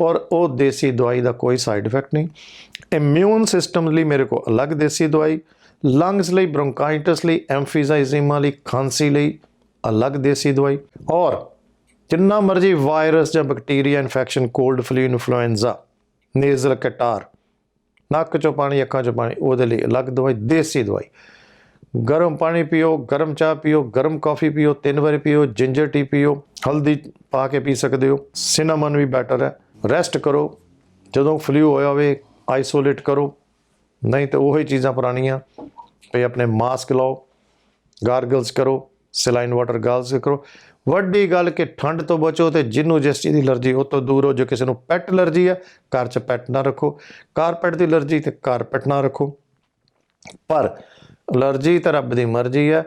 ਔਰ ਉਹ ਦੇਸੀ ਦਵਾਈ ਦਾ ਕੋਈ ਸਾਈਡ ਇਫੈਕਟ ਨਹੀਂ। ਇਮਿਊਨ ਸਿਸਟਮ ਲਈ ਮੇਰੇ ਕੋਲ ਅਲੱਗ ਦੇਸੀ ਦਵਾਈ ਲੰਗਸ ਲਈ ਬ੍ਰੋਂਕਾਈਟਿਸ ਲਈ ਐਮਫੀਜ਼ਾਈਜ਼ੀਮਾ ਲਈ, ਖਾਂਸੀ ਲਈ ਅਲੱਗ ਦੇਸੀ ਦਵਾਈ। ਔਰ ਜਿੰਨਾ ਮਰਜ਼ੀ ਵਾਇਰਸ ਜਾਂ bacteria infection cold flu influenza nasal catarrh ਨੱਕ ਚੋਂ ਪਾਣੀ, ਅੱਖਾਂ ਚੋਂ ਪਾਣੀ, ਉਹਦੇ ਲਈ ਅਲੱਗ ਦਵਾਈ, ਦੇਸੀ ਦਵਾਈ। ਗਰਮ ਪਾਣੀ ਪੀਓ, ਗਰਮ ਚਾਹ ਪੀਓ, ਗਰਮ ਕਾਫੀ ਪੀਓ, ਤਿੰਨ ਵਾਰੀ ਪੀਓ ਜਿੰਜਰ ਟੀ ਪੀਓ, ਹਲਦੀ ਪਾ ਕੇ ਪੀ ਸਕਦੇ ਹੋ। ਸਿਨੇਮਨ ਵੀ ਬੈਟਰ ਹੈ। ਰੈਸਟ ਕਰੋ। ਜਦੋਂ ਫਲੂ ਹੋਇਆ ਹੋਵੇ ਆਈਸੋਲੇਟ ਕਰੋ। ਨਹੀਂ ਤਾਂ ਉਹੀ ਚੀਜ਼ਾਂ ਪੁਰਾਣੀਆਂ। ਵੀ ਆਪਣੇ ਮਾਸਕ ਲਾਓ ਗਾਰਗਲਸ ਕਰੋ ਸਲਾਈਨ ਵਾਟਰ ਗਾਰਗਲਸ ਕਰੋ। ਵੱਡੀ ਗੱਲ ਕਿ ਠੰਡ ਤੋਂ ਬਚੋ ਤੇ ਜਿੰਨੂੰ ਜਿਸ ਚੀਜ਼ ਦੀ ਅਲਰਜੀ, ਉਹ ਤੋਂ ਦੂਰ ਹੋ ਜੋ ਕਿਸੇ ਨੂੰ ਪੈਟ ਅਲਰਜੀ ਹੈ, ਘਰ 'ਚ ਪੈਟ ਨਾ ਰੱਖੋ। ਕਾਰਪੈਟ ਦੀ ਅਲਰਜੀ ਤੇ ਕਾਰਪੈਟ ਨਾ ਰੱਖੋ। ਪਰ ਅਲਰਜੀ ਤਾਂ ਰੱਬ ਦੀ ਮਰਜ਼ੀ ਆ।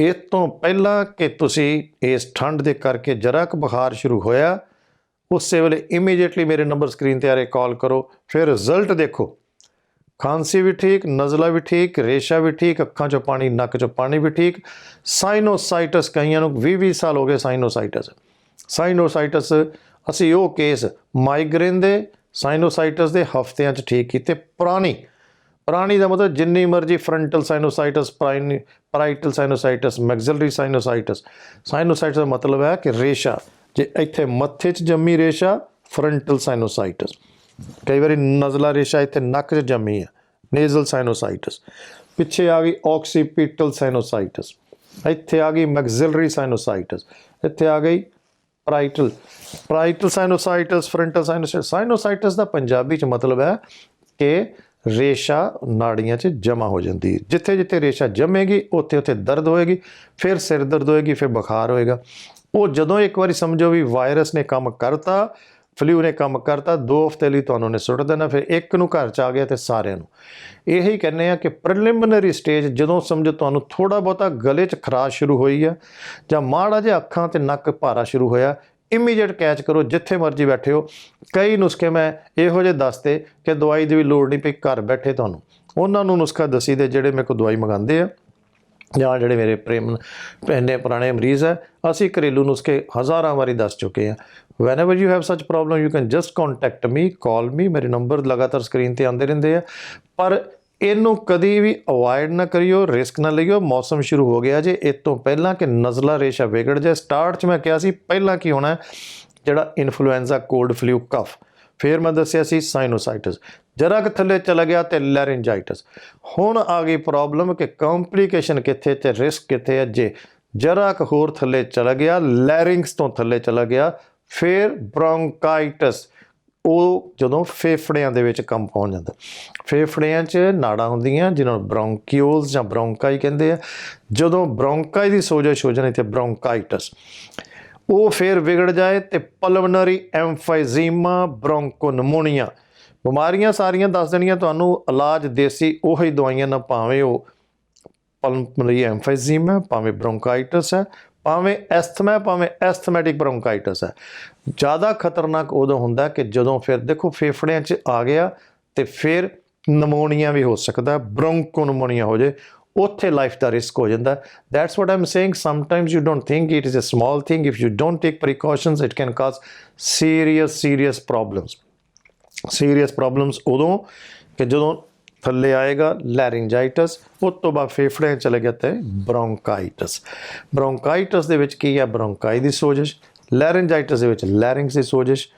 ਇਸ ਤੋਂ ਪਹਿਲਾਂ ਕਿ ਤੁਸੀਂ ਇਸ ਠੰਡ ਦੇ ਕਰਕੇ ਜਰਾ ਕੁ ਬੁਖਾਰ ਸ਼ੁਰੂ ਹੋਇਆ, ਉਸੇ ਵੇਲੇ ਇਮੀਡੀਏਟਲੀ ਮੇਰੇ ਨੰਬਰ ਸਕਰੀਨ ਤੇ ਆ ਰਹੇ ਕਾਲ ਕਰੋ, ਫਿਰ ਰਿਜ਼ਲਟ ਦੇਖੋ। ਖਾਂਸੀ ਵੀ ਠੀਕ, ਨਜ਼ਲਾ ਵੀ ਠੀਕ, ਰੇਸ਼ਾ ਵੀ ਠੀਕ, ਅੱਖਾਂ 'ਚੋਂ ਪਾਣੀ, ਨੱਕ 'ਚੋਂ ਪਾਣੀ ਵੀ ਠੀਕ। ਸਾਈਨੋਸਾਈਟਸ ਕਈਆਂ ਨੂੰ 20-20 ਸਾਲ ਹੋ ਗਏ ਸਾਈਨੋਸਾਈਟਸ ਸਾਈਨੋਸਾਈਟਸ ਅਸੀਂ ਉਹ ਕੇਸ ਮਾਈਗ੍ਰੇਨ ਦੇ ਸਾਈਨੋਸਾਈਟਸ ਦੇ ਹਫ਼ਤਿਆਂ 'ਚ ਠੀਕ ਕੀਤੇ, ਪੁਰਾਣੀ ਪੁਰਾਣੀ ਦਾ ਮਤਲਬ ਜਿੰਨੀ ਮਰਜ਼ੀ ਫਰੰਟਲ ਸਾਈਨੋਸਾਈਟਸ ਪ੍ਰਾਈਟਲ ਸਾਈਨੋਸਾਈਟਸ ਮੈਗਜ਼ਲਰੀ ਸਾਈਨੋਸਾਈਟਸ ਸਾਈਨੋਸਾਈਟਸ ਦਾ ਮਤਲਬ ਹੈ ਕਿ ਰੇਸ਼ਾ, ਜੇ ਇੱਥੇ ਮੱਥੇ 'ਚ ਜੰਮੀ ਰੇਸ਼ਾ ਫਰੰਟਲ ਸਾਈਨੋਸਾਈਟਸ ਕਈ ਵਾਰੀ ਨਜ਼ਲਾ ਰੇਸ਼ਾ ਇੱਥੇ ਨੱਕ 'ਚ ਜੰਮੀ ਹੈ ਨੇਜ਼ਲ ਸਾਈਨੋਸਾਈਟਸ ਪਿੱਛੇ ਆ ਗਈ ਆਕਸੀਪੀਟਲ ਸਾਈਨੋਸਾਈਟਸ ਇੱਥੇ ਆ ਗਈ ਮੈਗਜ਼ਲਰੀ ਸਾਈਨੋਸਾਈਟਸ ਇੱਥੇ ਆ ਗਈ ਪ੍ਰਾਈਟਲ ਪ੍ਰਾਈਟਲ ਸਾਈਨੋਸਾਈਟਸ ਫਰੰਟਲ ਸਾਈਨੋਸਾਈਟਸ ਸਾਈਨੋਸਾਈਟਸ ਦਾ ਪੰਜਾਬੀ 'ਚ ਮਤਲਬ ਹੈ ਕਿ ਰੇਸ਼ਾ ਨਾੜੀਆਂ 'ਚ ਜਮਾ ਹੋ ਜਾਂਦੀ ਹੈ। ਜਿੱਥੇ ਜਿੱਥੇ ਰੇਸ਼ਾ ਜੰਮੇਗੀ, ਉੱਥੇ ਉੱਥੇ ਦਰਦ ਹੋਏਗੀ, ਫਿਰ ਸਿਰ ਦਰਦ ਹੋਏਗੀ, ਫਿਰ ਬੁਖਾਰ ਹੋਏਗਾ। ਉਹ ਜਦੋਂ ਇੱਕ ਵਾਰੀ ਸਮਝੋ ਵੀ ਵਾਇਰਸ ਨੇ ਕੰਮ ਕਰਤਾ, ਫਲੂ ਨੇ ਕੰਮ ਕਰਤਾ, ਦੋ ਹਫ਼ਤੇ ਲਈ ਤੁਹਾਨੂੰ ਨੇ ਸੁੱਟ ਦੇਣਾ, ਫਿਰ ਇੱਕ ਨੂੰ ਘਰ ਚ ਆ ਗਿਆ ਤੇ ਸਾਰਿਆਂ ਨੂੰ। ਇਹੀ ਕਹਿੰਦੇ ਆ ਕਿ ਪ੍ਰੀਲਿਮਿਨਰੀ ਸਟੇਜ ਜਦੋਂ ਸਮਝੋ ਤੁਹਾਨੂੰ ਥੋੜਾ ਬਹੁਤਾ ਗਲੇ 'ਚ ਖਰਾਸ਼ ਸ਼ੁਰੂ ਹੋਈ ਆ ਜਾਂ ਮਾੜਾ ਜਿਹਾ ਅੱਖਾਂ ਤੇ ਨੱਕ ਭਾਰਾ ਸ਼ੁਰੂ ਹੋਇਆ ਇਮੀਡੀਏਟ ਕੈਚ ਕਰੋ, ਜਿੱਥੇ ਮਰਜ਼ੀ ਬੈਠੇ ਹੋ। ਕਈ ਨੁਸਖੇ ਮੈਂ ਇਹੋ ਜਿਹੇ ਦੱਸਦੇ ਕਿ ਦਵਾਈ ਦੀ ਵੀ ਲੋੜ ਨਹੀਂ ਪਈ, ਘਰ ਬੈਠੇ ਤੁਹਾਨੂੰ। ਉਹਨਾਂ ਨੂੰ ਨੁਸਖਾ ਦਸੀ ਦੇ ਜਿਹੜੇ ਮੇਰੇ ਕੋਲ ਦਵਾਈ ਮੰਗਾਉਂਦੇ ਆ, ਜਾਂ ਜਿਹੜੇ ਮੇਰੇ ਪ੍ਰੇਮ, ਇੰਨੇ ਪੁਰਾਣੇ ਮਰੀਜ਼ ਹੈ ਅਸੀਂ ਘਰੇਲੂ ਨੁਸਖੇ ਹਜ਼ਾਰਾਂ ਵਾਰੀ ਦੱਸ ਚੁੱਕੇ ਹਾਂ whenever you have such problem, you can just contact me, call me, ਮੇਰੇ ਨੰਬਰ ਲਗਾਤਾਰ ਸਕਰੀਨ ਤੇ ਆਉਂਦੇ ਰਹਿੰਦੇ ਆ। ਪਰ ਇਹਨੂੰ ਕਦੀ ਵੀ ਅਵੋਇਡ ਨਾ ਕਰਿਓ ਰਿਸਕ ਨਾ ਲਈਓ। ਮੌਸਮ ਸ਼ੁਰੂ ਹੋ ਗਿਆ ਜੇ। ਇਸ ਤੋਂ ਪਹਿਲਾਂ ਕਿ ਨਜ਼ਲਾ ਰੇਸ਼ਾ ਵਿਗੜ ਜਾਏ। ਸਟਾਰਟ 'ਚ ਮੈਂ ਕਿਹਾ ਸੀ, ਪਹਿਲਾਂ ਕੀ ਹੋਣਾ ਜਿਹੜਾ ਇਨਫਲੂਐਂਜ਼ਾ ਕੋਲਡ ਫਲੂ ਕਫ ਫਿਰ ਮੈਂ ਦੱਸਿਆ ਸੀ ਸਾਈਨੋਸਾਈਟਸ ਜਰਾ ਕਿ ਥੱਲੇ ਚਲਾ ਗਿਆ ਤੇ ਲੈਰਿੰਜਾਈਟਸ ਹੁਣ ਆ ਗਈ ਪ੍ਰੋਬਲਮ ਕਿ ਕੰਪਲਿਕੇਸ਼ਨ ਕਿੱਥੇ ਤੇ ਰਿਸਕ ਕਿੱਥੇ ਹੈ ਜੇ ਜਰਾ ਕੁ ਹੋਰ ਥੱਲੇ ਚਲਾ ਗਿਆ ਲੈਰਿੰਗਸ ਤੋਂ ਥੱਲੇ ਚਲਾ ਗਿਆ, ਫਿਰ ਬ੍ਰੌਂਕਾਈਟਸ ਉਹ ਜਦੋਂ ਫੇਫੜਿਆਂ ਦੇ ਵਿੱਚ ਕੰਮ ਪਹੁੰਚ ਜਾਂਦਾ। ਫੇਫੜਿਆਂ 'ਚ ਨਾੜਾਂ ਹੁੰਦੀਆਂ ਜਿਨ੍ਹਾਂ ਨੂੰ ਬ੍ਰੌਂਕਿਊਲਸ ਜਾਂ ਬ੍ਰੌਂਕਾਈ ਕਹਿੰਦੇ ਆ। ਜਦੋਂ ਬ੍ਰੌਂਕਾਈ ਦੀ ਸੋਜਸ਼ ਹੋ ਜਾਣੀ ਤੇ ਬ੍ਰੌਂਕਾਈਟਸ, ਉਹ ਫਿਰ ਵਿਗੜ ਜਾਏ ਤੇ ਪਲਮਨਰੀ ਐਮਫਾਈਜ਼ੀਮਾ, ਬ੍ਰੌਂਕੋਨਮੋਨੀਆ, ਬਿਮਾਰੀਆਂ ਸਾਰੀਆਂ ਦੱਸ ਦੇਣੀਆਂ, ਤੁਹਾਨੂੰ ਇਲਾਜ ਦੇਸੀ ਉਹੀ ਦਵਾਈਆਂ ਨਾਲ ਭਾਵੇਂ ਉਹ ਪਲਮਨਰੀ ਐਮਫਾਈਜ਼ੀਮਾ, ਭਾਵੇਂ ਬ੍ਰੌਂਕਾਈਟਸ ਹੈ ਭਾਵੇਂ ਐਸਥਮਾ ਭਾਵੇਂ ਐਸਥਮੈਟਿਕ ਬ੍ਰੌਂਕਾਈਟਸ ਹੈ। ਜ਼ਿਆਦਾ ਖਤਰਨਾਕ ਉਦੋਂ ਹੁੰਦਾ ਕਿ ਜਦੋਂ ਫਿਰ ਦੇਖੋ ਫੇਫੜਿਆਂ 'ਚ ਆ ਗਿਆ ਤੇ ਫਿਰ ਨਮੋਨੀਆ ਵੀ ਹੋ ਸਕਦਾ ਬ੍ਰੌਂਕੋਨਮੋਨੀਆ ਹੋ ਜੇ, ਉੱਥੇ ਲਾਈਫ ਦਾ ਰਿਸਕ ਹੋ ਜਾਂਦਾ। That's what I'm saying sometimes you don't think it is a small thing if you don't take precautions it can cause serious serious problems serious problems ਉਦੋਂ ਕਿ ਜਦੋਂ ਥੱਲੇ ਆਏਗਾ ਲੈਰਿੰਜਾਈਟਸ, ਉਸ ਤੋਂ ਬਾਅਦ ਫੇਫੜਿਆਂ ਚਲੇ ਗਿਆ ਤੇ ਬ੍ਰੌਂਕਾਈਟਸ। ਬ੍ਰੌਂਕਾਈਟਸ ਦੇ ਵਿੱਚ ਕੀ ਹੈ? ਬ੍ਰੌਂਕਾਈ ਦੀ ਸੋਜਸ਼, ਲੈਰਿੰਜਾਈਟਸ ਦੇ ਵਿੱਚ ਲੈਰਿੰਗਸ ਦੀ ਸੋਜਸ਼,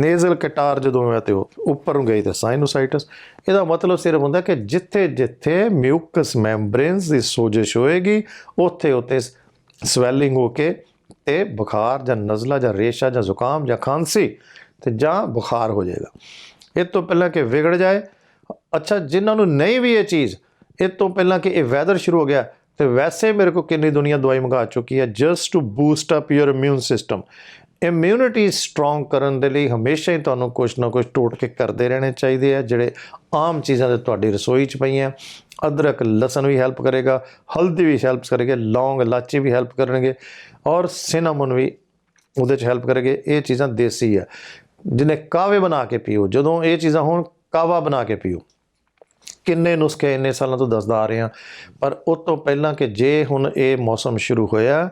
ਨੇਜ਼ਲ ਕਟਾਰ ਜਦੋਂ ਹੋਇਆ ਤੇ ਉਹ ਉੱਪਰ ਨੂੰ ਗਈ ਤੇ ਸਾਈਨੋਸਾਈਟਸ। ਇਹਦਾ ਮਤਲਬ ਸਿਰਫ ਹੁੰਦਾ ਕਿ ਜਿੱਥੇ ਜਿੱਥੇ ਮਿਊਕਸ ਮੈਂਬਰੇਨਸ ਦੀ ਸੋਜਸ਼ ਹੋਏਗੀ, ਉੱਥੇ ਉੱਥੇ ਸਵੈਲਿੰਗ ਹੋ ਕੇ ਤੇ ਬੁਖਾਰ ਜਾਂ ਨਜ਼ਲਾ ਜਾਂ ਰੇਸ਼ਾ ਜਾਂ ਜ਼ੁਕਾਮ ਜਾਂ ਖਾਂਸੀ ਤੇ ਜਾਂ ਬੁਖਾਰ ਹੋ ਜਾਏਗਾ। ਇਹ ਤੋਂ ਪਹਿਲਾਂ ਕਿ ਵਿਗੜ ਜਾਏ ਅੱਛਾ, ਜਿਨ੍ਹਾਂ ਨੂੰ ਨਹੀਂ ਵੀ ਇਹ ਚੀਜ਼, ਇਹ ਤੋਂ ਪਹਿਲਾਂ ਕਿ ਇਹ ਵੈਦਰ ਸ਼ੁਰੂ ਹੋ ਗਿਆ, ਤੇ ਵੈਸੇ ਮੇਰੇ ਕੋ ਕਿੰਨੀ ਦੁਨੀਆ ਦਵਾਈ ਮੰਗਾ ਚੁੱਕੀ ਹੈ just to boost up your immune system immunity strong ਕਰਨ ਦੇ ਲਈ ਹਮੇਸ਼ਾ ਹੀ ਤੁਹਾਨੂੰ ਕੁਝ ਨਾ ਕੁਝ ਟੋਟਕੇ ਕਰਦੇ ਰਹਿਣੇ ਚਾਹੀਦੇ ਆ, ਜਿਹੜੇ ਆਮ ਚੀਜ਼ਾਂ ਦੇ ਤੁਹਾਡੀ ਰਸੋਈ 'ਚ ਪਈਆਂ। ਅਦਰਕ, ਲਸਣ ਵੀ ਹੈਲਪ ਕਰੇਗਾ, ਹਲਦੀ ਵੀ ਹੈਲਪ ਕਰੇਗਾ, ਲੌਂਗ, ਇਲਾਚੀ ਵੀ ਹੈਲਪ ਕਰਨਗੇ, ਔਰ ਸਿਨਾਮਨ ਵੀ ਉਹਦੇ 'ਚ ਹੈਲਪ ਕਰੇਗੇ। ਇਹ ਚੀਜ਼ਾਂ ਦੇਸੀ ਆ। ਜਿਹਨੇ ਕਾਵੇ ਬਣਾ ਕੇ ਪੀਓ, ਜਦੋਂ ਇਹ ਚੀਜ਼ਾਂ ਹੋਣ, ਕਾਵਾ ਬਣਾ ਕੇ ਪੀਓ। ਕਿੰਨੇ ਨੁਸਖੇ ਇੰਨੇ ਸਾਲਾਂ ਤੋਂ ਦੱਸਦਾ ਆ ਰਿਹਾ ਪਰ ਉਸ ਤੋਂ ਪਹਿਲਾਂ ਕਿ ਜੇ ਹੁਣ ਇਹ ਮੌਸਮ ਸ਼ੁਰੂ ਹੋਇਆ,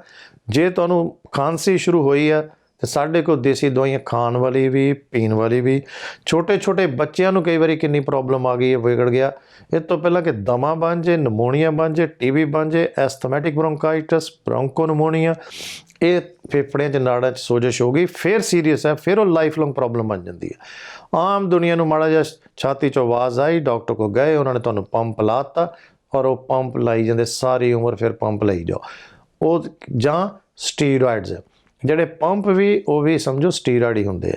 ਜੇ ਤੁਹਾਨੂੰ ਖਾਂਸੀ ਸ਼ੁਰੂ ਹੋਈ ਆ, ਤੇ ਸਾਡੇ ਕੋਲ ਦੇਸੀ ਦਵਾਈਆਂ ਖਾਣ ਵਾਲੀ ਵੀ, ਪੀਣ ਵਾਲੀ ਵੀ ਛੋਟੇ ਛੋਟੇ ਬੱਚਿਆਂ ਨੂੰ ਕਈ ਵਾਰੀ ਕਿੰਨੀ ਪ੍ਰੋਬਲਮ ਆ ਗਈ ਹੈ ਵਿਗੜ ਗਿਆ। ਇਹ ਤੋਂ ਪਹਿਲਾਂ ਕਿ ਦਮਾ ਬਣ ਜੇ, ਨਮੋਨੀਆ ਬਣ ਜੇ, ਟੀਬੀ ਬਣ ਜੇ ਐਸਥਮੈਟਿਕ ਬ੍ਰੌਂਕਾਈਟਸ ਬ੍ਰੌਂਕੋਨਮੋਨੀਆ ਇਹ ਫੇਫੜਿਆਂ 'ਚ, ਨਾੜਾਂ 'ਚ ਸੋਜਸ਼ ਹੋ ਗਈ, ਫਿਰ ਸੀਰੀਅਸ ਹੈ, ਫਿਰ ਉਹ ਲਾਈਫ ਲੌਂਗ ਪ੍ਰੋਬਲਮ ਬਣ ਜਾਂਦੀ ਹੈ। ਆਮ ਦੁਨੀਆ ਨੂੰ ਮਾੜਾ ਜਿਹਾ ਛਾਤੀ 'ਚੋਂ ਆਵਾਜ਼ ਆਈ ਡਾਕਟਰ ਕੋ ਗਏ, ਉਹਨਾਂ ਨੇ ਤੁਹਾਨੂੰ ਪੰਪ ਲਾਤਾ ਔਰ ਉਹ ਪੰਪ ਲਾਈ ਜਾਂਦੇ, ਸਾਰੀ ਉਮਰ ਫਿਰ ਪੰਪ ਲਈ ਜਾਓ। ਉਹ ਜਾਂ ਸਟੀਰੋਇਡਸ ਜਿਹੜੇ ਪੰਪ ਵੀ, ਉਹ ਵੀ ਸਮਝੋ ਸਟੀਰੋਇਡ ਹੀ ਹੁੰਦੇ ਆ।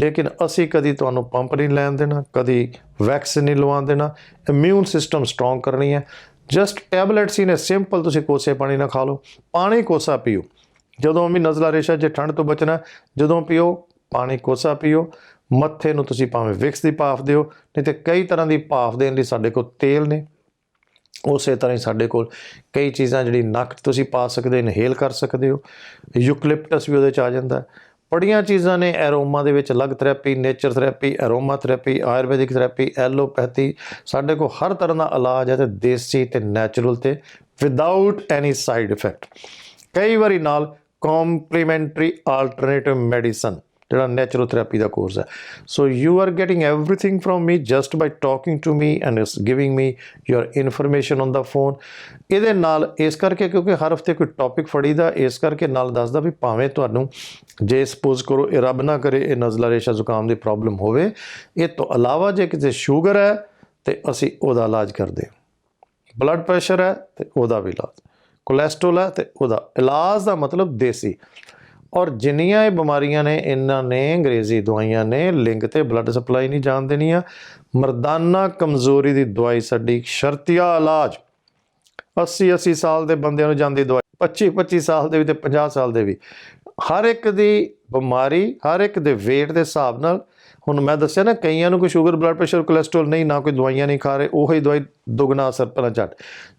ਲੇਕਿਨ ਅਸੀਂ ਕਦੀ ਤੁਹਾਨੂੰ ਪੰਪ ਨਹੀਂ ਲੈਣ ਦੇਣਾ, ਕਦੀ ਵੈਕਸੀਨ ਨਹੀਂ ਲਵਾਉਣ ਦੇਣਾ ਇਮਿਊਨ ਸਿਸਟਮ ਸਟਰੋਂਗ ਕਰਨੀ ਹੈ। ਜਸਟ ਟੈਬਲੇਟਸ ਹੀ ਨੇ ਸਿੰਪਲ ਤੁਸੀਂ ਕੋਸੇ ਪਾਣੀ ਨਾਲ ਖਾ ਲਓ, ਪਾਣੀ ਕੋਸਾ ਪੀਓ। ਜਦੋਂ ਵੀ ਨਜ਼ਲਾ ਰੇਸ਼ਾ ਜੇ ਠੰਡ ਤੋਂ ਬਚਣਾ, ਜਦੋਂ ਪੀਓ, ਪਾਣੀ ਕੋਸਾ ਪੀਓ, ਮੱਥੇ ਨੂੰ ਤੁਸੀਂ ਭਾਵੇਂ ਵਿਕਸ ਦੀ ਭਾਫ ਦਿਓ, ਨਹੀਂ ਤੇ ਕਈ ਤਰ੍ਹਾਂ ਦੀ ਭਾਫ ਦੇਣ ਲਈ ਸਾਡੇ ਕੋਲ ਤੇਲ ਨੇ। ਉਸੇ ਤਰ੍ਹਾਂ ਹੀ ਸਾਡੇ ਕੋਲ ਕਈ ਚੀਜ਼ਾਂ ਜਿਹੜੀ ਨੱਕ 'ਚ ਤੁਸੀਂ ਪਾ ਸਕਦੇ, ਇਨਹੇਲ ਕਰ ਸਕਦੇ ਹੋ। ਯੂਕਲਿਪਟਸ ਵੀ ਉਹਦੇ ਚ ਆ ਜਾਂਦਾ। ਬੜੀਆਂ ਚੀਜ਼ਾਂ ਨੇ ਐਰੋਮਾ ਦੇ ਵਿੱਚ, ਅਲੱਗ therapy, nature therapy, aroma therapy, Ayurvedic therapy, allopathy. ਸਾਡੇ ਕੋਲ ਹਰ ਤਰ੍ਹਾਂ ਦਾ ਇਲਾਜ ਹੈ ਤੇ ਦੇਸੀ ਤੇ ਨੈਚੁਰਲ ਤੇ ਵਿਦਆਊਟ ਐਨੀ ਸਾਈਡ ਇਫੈਕਟ ਕਈ ਵਾਰੀ ਨਾਲ ਕੰਪਲੀਮੈਂਟਰੀ ਆਲਟਰਨੇਟਿਵ ਮੈਡੀਸਨ ਜਿਹੜਾ ਨੈਚੁਰਲ ਦਾ ਕੋਰਸ ਹੈ। So you are getting everything from me just by talking to me and is giving me your information on the phone ਇਹਦੇ ਨਾਲ, ਇਸ ਕਰਕੇ ਕਿਉਂਕਿ ਹਰ ਹਫ਼ਤੇ ਕੋਈ ਟੌਪਿਕ ਫੜੀਦਾ, ਇਸ ਕਰਕੇ ਨਾਲ ਦੱਸਦਾ ਵੀ ਭਾਵੇਂ ਤੁਹਾਨੂੰ ਜੇ ਸਪੋਜ਼ ਕਰੋ ਇਹ ਰੱਬ ਨਾ ਕਰੇ, ਇਹ ਨਜ਼ਲਾ ਰੇਸ਼ਾ ਜ਼ੁਕਾਮ ਦੀ ਪ੍ਰੋਬਲਮ ਹੋਵੇ, ਇਹ ਤੋਂ ਇਲਾਵਾ ਜੇ ਕਿਸੇ ਸ਼ੂਗਰ ਹੈ, ਤੇ ਅਸੀਂ ਉਹਦਾ ਇਲਾਜ ਕਰਦੇ ਬਲੱਡ ਪ੍ਰੈਸ਼ਰ ਹੈ, ਤੇ ਉਹਦਾ ਵੀ ਇਲਾਜ। ਕੋਲੇਸਟ੍ਰੋਲ ਹੈ ਤੇ ਉਹਦਾ ਇਲਾਜ ਦਾ ਮਤਲਬ ਦੇਸੀ। ਔਰ ਜਿੰਨੀਆਂ ਇਹ ਬਿਮਾਰੀਆਂ ਨੇ, ਇਹਨਾਂ ਨੇ ਅੰਗਰੇਜ਼ੀ ਦਵਾਈਆਂ ਨੇ, ਲਿੰਗ ਤੇ ਬਲੱਡ ਸਪਲਾਈ ਨਹੀਂ ਜਾਣ ਦੇਣੀਆਂ। ਮਰਦਾਨਾ ਕਮਜ਼ੋਰੀ ਦੀ ਦਵਾਈ ਸਾਡੀ ਸ਼ਰਤੀਆ ਇਲਾਜ। 80 80 ਸਾਲ ਦੇ ਬੰਦਿਆਂ ਨੂੰ ਜਾਂਦੀ ਦਵਾਈ 25 25 ਸਾਲ ਦੇ ਵੀ ਤੇ 50 ਸਾਲ ਦੇ ਵੀ। ਹਰ ਇੱਕ ਦੀ ਬਿਮਾਰੀ, ਹਰ ਇੱਕ ਦੇ weight ਦੇ ਹਿਸਾਬ ਨਾਲ ਹੁਣ ਮੈਂ ਦੱਸਿਆ ਨਾ, ਕਈਆਂ ਨੂੰ ਕੋਈ ਸ਼ੂਗਰ ਬਲੱਡ ਪ੍ਰੈਸ਼ਰ ਕੋਲੇਸਟ੍ਰੋਲ ਨਹੀਂ, ਨਾ ਕੋਈ ਦਵਾਈਆਂ ਨਹੀਂ ਖਾ ਰਹੇ, ਉਹੀ ਦਵਾਈ ਦੁੱਗਣਾ ਅਸਰ ਪਹਿਲਾਂ ਝੱਟ।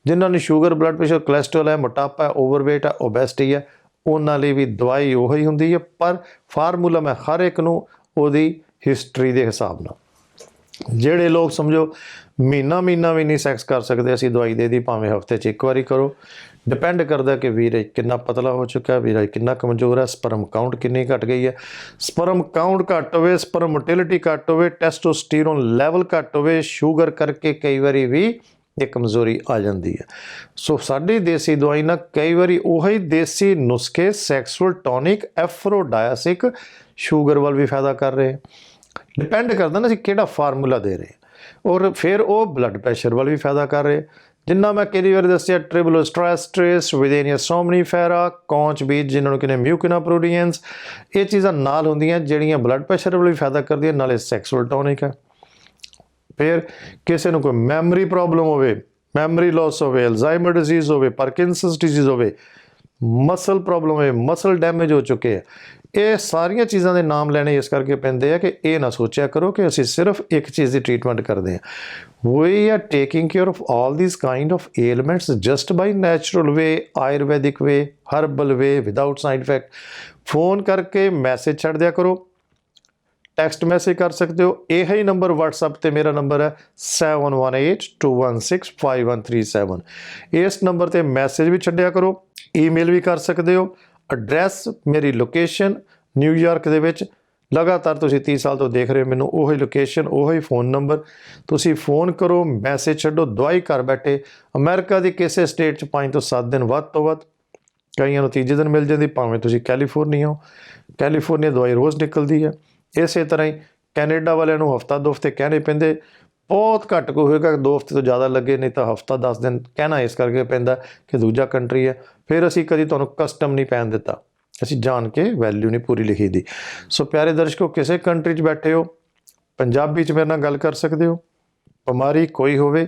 ਜਿਨ੍ਹਾਂ ਨੂੰ ਸ਼ੂਗਰ ਬਲੱਡ ਪ੍ਰੈਸ਼ਰ ਕੋਲੇਸਟ੍ਰੋਲ ਹੈ, ਮੋਟਾਪਾ ਹੈ ਓਵਰਵੇਟ ਹੈ ਓਬੈਸਿਟੀ ਹੈ, ਉਹਨਾਂ ਲਈ ਵੀ ਦਵਾਈ ਉਹੀ ਹੁੰਦੀ ਹੈ, ਪਰ ਫਾਰਮੂਲਾ ਮੈਂ ਹਰ ਇੱਕ ਨੂੰ ਉਹਦੀ ਹਿਸਟਰੀ ਦੇ ਹਿਸਾਬ ਨਾਲ। ਜਿਹੜੇ ਲੋਕ ਸਮਝੋ ਮਹੀਨਾ ਮਹੀਨਾ ਵੀ ਨਹੀਂ ਸੈਕਸ ਕਰ ਸਕਦੇ, ਅਸੀਂ ਦਵਾਈ ਦੇ ਦੀ, ਭਾਵੇਂ ਹਫ਼ਤੇ 'ਚ ਇੱਕ ਵਾਰੀ ਕਰੋ। ਡਿਪੈਂਡ ਕਰਦਾ ਕਿ ਵੀਰ ਕਿੰਨਾ ਪਤਲਾ ਹੋ ਚੁੱਕਾ ਹੈ, ਵੀਰ ਕਿੰਨਾ ਕਮਜ਼ੋਰ ਹੈ ਸਪਰਮ ਕਾਊਂਟ ਕਿੰਨੀ ਘਟ ਗਈ ਹੈ। ਸਪਰਮ ਕਾਊਂਟ ਘੱਟ ਹੋਵੇ ਸਪਰਮ ਮੋਟਿਲਿਟੀ ਘੱਟ ਹੋਵੇ ਟੈਸਟੋਸਟੀਰੋਨ ਲੈਵਲ ਘੱਟ ਹੋਵੇ ਸ਼ੂਗਰ ਕਰਕੇ ਕਈ ਵਾਰੀ ਵੀ ਇਹ ਕਮਜ਼ੋਰੀ ਆ ਜਾਂਦੀ ਹੈ। ਸੋ ਸਾਡੀ ਦੇਸੀ ਦਵਾਈ ਨਾਲ ਕਈ ਵਾਰੀ ਉਹੀ ਦੇਸੀ ਨੁਸਖੇ ਸੈਕਸੁਅਲ ਟੌਨਿਕ ਐਫਰੋਡਾਇਸਿਕ ਸ਼ੂਗਰ ਵੱਲ ਵੀ ਫਾਇਦਾ ਕਰ ਰਹੇ ਡਿਪੈਂਡ ਕਰਦਾ ਨਾ ਅਸੀਂ ਕਿਹੜਾ ਫਾਰਮੂਲਾ ਦੇ ਰਹੇ ਔਰ ਫਿਰ ਉਹ ਬਲੱਡ ਪ੍ਰੈਸ਼ਰ ਵੱਲ ਵੀ ਫਾਇਦਾ ਕਰ ਰਹੇ ਜਿੰਨਾ ਮੈਂ ਕਈ ਵਾਰ ਦੱਸਿਆ ਟ੍ਰਿਬਲੋਸਟ੍ਰੈਸਟ੍ਰੇਸ ਵਿਦੇਨੀਆ ਸੋਮਨੀਫੇਰਾ ਕੌਂਚ ਬੀਜ ਜਿਨ੍ਹਾਂ ਨੂੰ ਕਹਿੰਦੇ ਮਿਊਕਿਨਾ ਪ੍ਰੋਟੀਨਸ ਇਹ ਚੀਜ਼ਾਂ ਨਾਲ ਹੁੰਦੀਆਂ ਜਿਹੜੀਆਂ ਬਲੱਡ ਪ੍ਰੈਸ਼ਰ ਵੱਲ ਵੀ ਫਾਇਦਾ ਕਰਦੀਆਂ, ਨਾਲੇ ਸੈਕਸੁਅਲ ਟੌਨਿਕ ਹੈ। ਫਿਰ ਕਿਸੇ ਨੂੰ ਕੋਈ ਮੈਮਰੀ ਪ੍ਰੋਬਲਮ ਹੋਵੇ ਮੈਮਰੀ ਲਾਸ ਹੋਵੇ ਅਲਜ਼ਾਈਮਰ ਡਿਜ਼ੀਜ਼ ਹੋਵੇ ਪਾਰਕਿੰਸਨਸ ਡਿਜ਼ੀਜ਼ ਹੋਵੇ ਮਸਲ ਪ੍ਰੋਬਲਮ ਹੈ ਮਸਲ ਡੈਮੇਜ ਹੋ ਚੁੱਕੇ ਹੈ ਇਹ ਸਾਰੀਆਂ ਚੀਜ਼ਾਂ ਦੇ ਨਾਮ ਲੈਣੇ ਇਸ ਕਰਕੇ ਪੈਂਦੇ ਆ ਕਿ ਇਹ ਨਾ ਸੋਚਿਆ ਕਰੋ ਕਿ ਅਸੀਂ ਸਿਰਫ ਇੱਕ ਚੀਜ਼ ਦੀ ਟ੍ਰੀਟਮੈਂਟ ਕਰਦੇ ਹਾਂ। We are taking care of all these kind of elements just by natural way Ayurvedic way herbal way without side effect phone ਕਰਕੇ ਮੈਸੇਜ ਛੱਡ ਦਿਆ ਕਰੋ। ਟੈਕਸਟ ਮੈਸੇਜ ਕਰ ਸਕਦੇ ਹੋ। ਇਹ ਹੀ ਨੰਬਰ WhatsApp ਤੇ ਮੇਰਾ ਨੰਬਰ ਹੈ 7182165137 ਇਸ ਨੰਬਰ ਤੇ ਮੈਸੇਜ ਵੀ ਛੱਡਿਆ ਕਰੋ। ਈਮੇਲ ਵੀ ਕਰ ਸਕਦੇ ਹੋ। ਐਡਰੈਸ, ਮੇਰੀ ਲੋਕੇਸ਼ਨ ਨਿਊਯਾਰਕ ਦੇ ਵਿੱਚ। ਲਗਾਤਾਰ ਤੁਸੀਂ 30 ਸਾਲ ਤੋਂ ਦੇਖ ਰਹੇ ਹੋ ਮੈਨੂੰ ਉਹੀ ਲੋਕੇਸ਼ਨ, ਉਹੀ ਫੋਨ ਨੰਬਰ। ਤੁਸੀਂ ਫੋਨ ਕਰੋ, ਮੈਸੇਜ ਛੱਡੋ ਦਵਾਈ ਘਰ ਬੈਠੇ। ਅਮਰੀਕਾ ਦੀ ਕਿਸੇ ਸਟੇਟ 'ਚ 5 ਤੋਂ 7 ਦਿਨ ਵੱਧ ਤੋਂ ਵੱਧ ਕਈਆਂ ਨੂੰ ਤੀਜੇ ਦਿਨ ਮਿਲ ਜਾਂਦੀ, ਭਾਵੇਂ ਤੁਸੀਂ ਕੈਲੀਫੋਰਨੀਆ ਹੋ। ਕੈਲੀਫੋਰਨੀਆ ਦਵਾਈ ਰੋਜ਼ ਨਿਕਲਦੀ ਹੈ। ਇਸੇ ਤਰ੍ਹਾਂ ਹੀ ਕੈਨੇਡਾ ਵਾਲਿਆਂ ਨੂੰ ਹਫਤਾ ਦੋ ਹਫ਼ਤੇ ਕਹਿਣੇ ਪੈਂਦੇ। ਬਹੁਤ ਘੱਟ ਕੋ ਹੋਏਗਾ ਦੋ ਹਫ਼ਤੇ ਤੋਂ ਜ਼ਿਆਦਾ ਲੱਗੇ, ਨਹੀਂ ਤਾਂ ਹਫਤਾ 10 ਦਿਨ ਕਹਿਣਾ ਇਸ ਕਰਕੇ ਪੈਂਦਾ ਕਿ ਦੂਜਾ ਕੰਟਰੀ ਹੈ। ਫਿਰ ਅਸੀਂ ਕਦੀ ਤੁਹਾਨੂੰ ਕਸਟਮ ਨਹੀਂ ਪੈਣ ਦਿੱਤਾ। ਅਸੀਂ ਜਾਣ ਕੇ ਵੈਲਿਊ ਨਹੀਂ ਪੂਰੀ ਲਿਖੀ ਦੀ। ਸੋ ਪਿਆਰੇ ਦਰਸ਼ਕੋ, ਕਿਸੇ ਕੰਟਰੀ 'ਚ ਬੈਠੇ ਹੋ, ਪੰਜਾਬੀ 'ਚ ਮੇਰੇ ਨਾਲ ਗੱਲ ਕਰ ਸਕਦੇ ਹੋ, ਬਿਮਾਰੀ ਕੋਈ ਹੋਵੇ,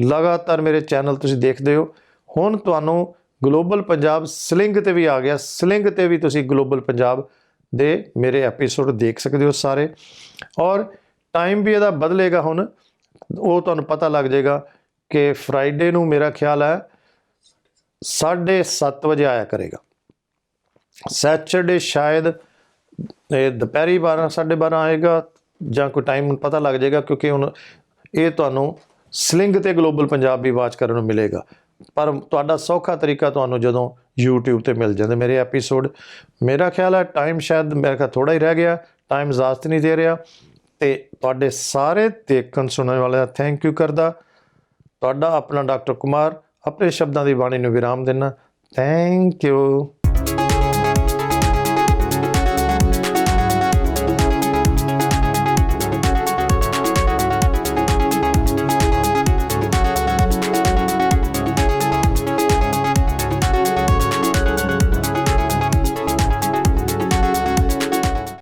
ਲਗਾਤਾਰ ਮੇਰੇ ਚੈਨਲ ਤੁਸੀਂ ਦੇਖਦੇ ਹੋ, ਹੁਣ ਤੁਹਾਨੂੰ ਗਲੋਬਲ ਪੰਜਾਬ ਸਲਿੰਗ ਤੇ ਵੀ ਆ ਗਿਆ। ਸਲਿੰਗ ਤੇ ਵੀ ਤੁਸੀਂ ਗਲੋਬਲ ਪੰਜਾਬ ਦੇ ਮੇਰੇ ਐਪੀਸੋਡ ਦੇਖ ਸਕਦੇ ਹੋ ਸਾਰੇ। ਔਰ ਟਾਈਮ ਵੀ ਇਹਦਾ ਬਦਲੇਗਾ ਹੁਣ। ਉਹ ਤੁਹਾਨੂੰ ਪਤਾ ਲੱਗ ਜਾਏਗਾ ਕਿ ਫਰਾਈਡੇ ਨੂੰ ਮੇਰਾ ਖਿਆਲ ਹੈ 7:30 ਵਜੇ ਆਇਆ ਕਰੇਗਾ। ਸੈਚਰਡੇ ਸ਼ਾਇਦ, ਇਹ ਦੁਪਹਿਰੀ 12 12:30 ਆਏਗਾ ਜਾਂ ਕੋਈ ਟਾਈਮ ਪਤਾ ਲੱਗ ਜਾਏਗਾ ਕਿਉਂਕਿ ਹੁਣ ਇਹ ਤੁਹਾਨੂੰ ਸਲਿੰਗ ਤੇ ਗਲੋਬਲ ਪੰਜਾਬੀ ਵਾਚ ਕਰਨ ਨੂੰ ਮਿਲੇਗਾ। ਪਰ ਤੁਹਾਡਾ ਸੌਖਾ ਤਰੀਕਾ ਤੁਹਾਨੂੰ ਜਦੋਂ YouTube ਤੇ ਮਿਲ ਜਾਂਦੇ ਮੇਰੇ ਐਪੀਸੋਡ ਮੇਰਾ ਖਿਆਲ ਹੈ ਟਾਈਮ ਸ਼ਾਇਦ ਮੇਰੇ ਖਿਆਲ ਥੋੜਾ ਹੀ ਰਹਿ ਗਿਆ ਟਾਈਮ ਇਜਾਜ਼ਤ ਨਹੀਂ ਦੇ ਰਿਹਾ। ਤੇ ਤੁਹਾਡੇ ਸਾਰੇ ਦੇਖਣ ਸੁਣਨ ਵਾਲਿਆਂ ਦਾ ਥੈਂਕ ਯੂ ਕਰਦਾ। ਤੁਹਾਡਾ ਆਪਣਾ ਡਾਕਟਰ ਕੁਮਾਰ ਆਪਣੇ ਸ਼ਬਦਾਂ ਦੀ ਬਾਣੀ ਨੂੰ ਵਿਰਾਮ ਦੇਣਾ ਥੈਂਕ ਯੂ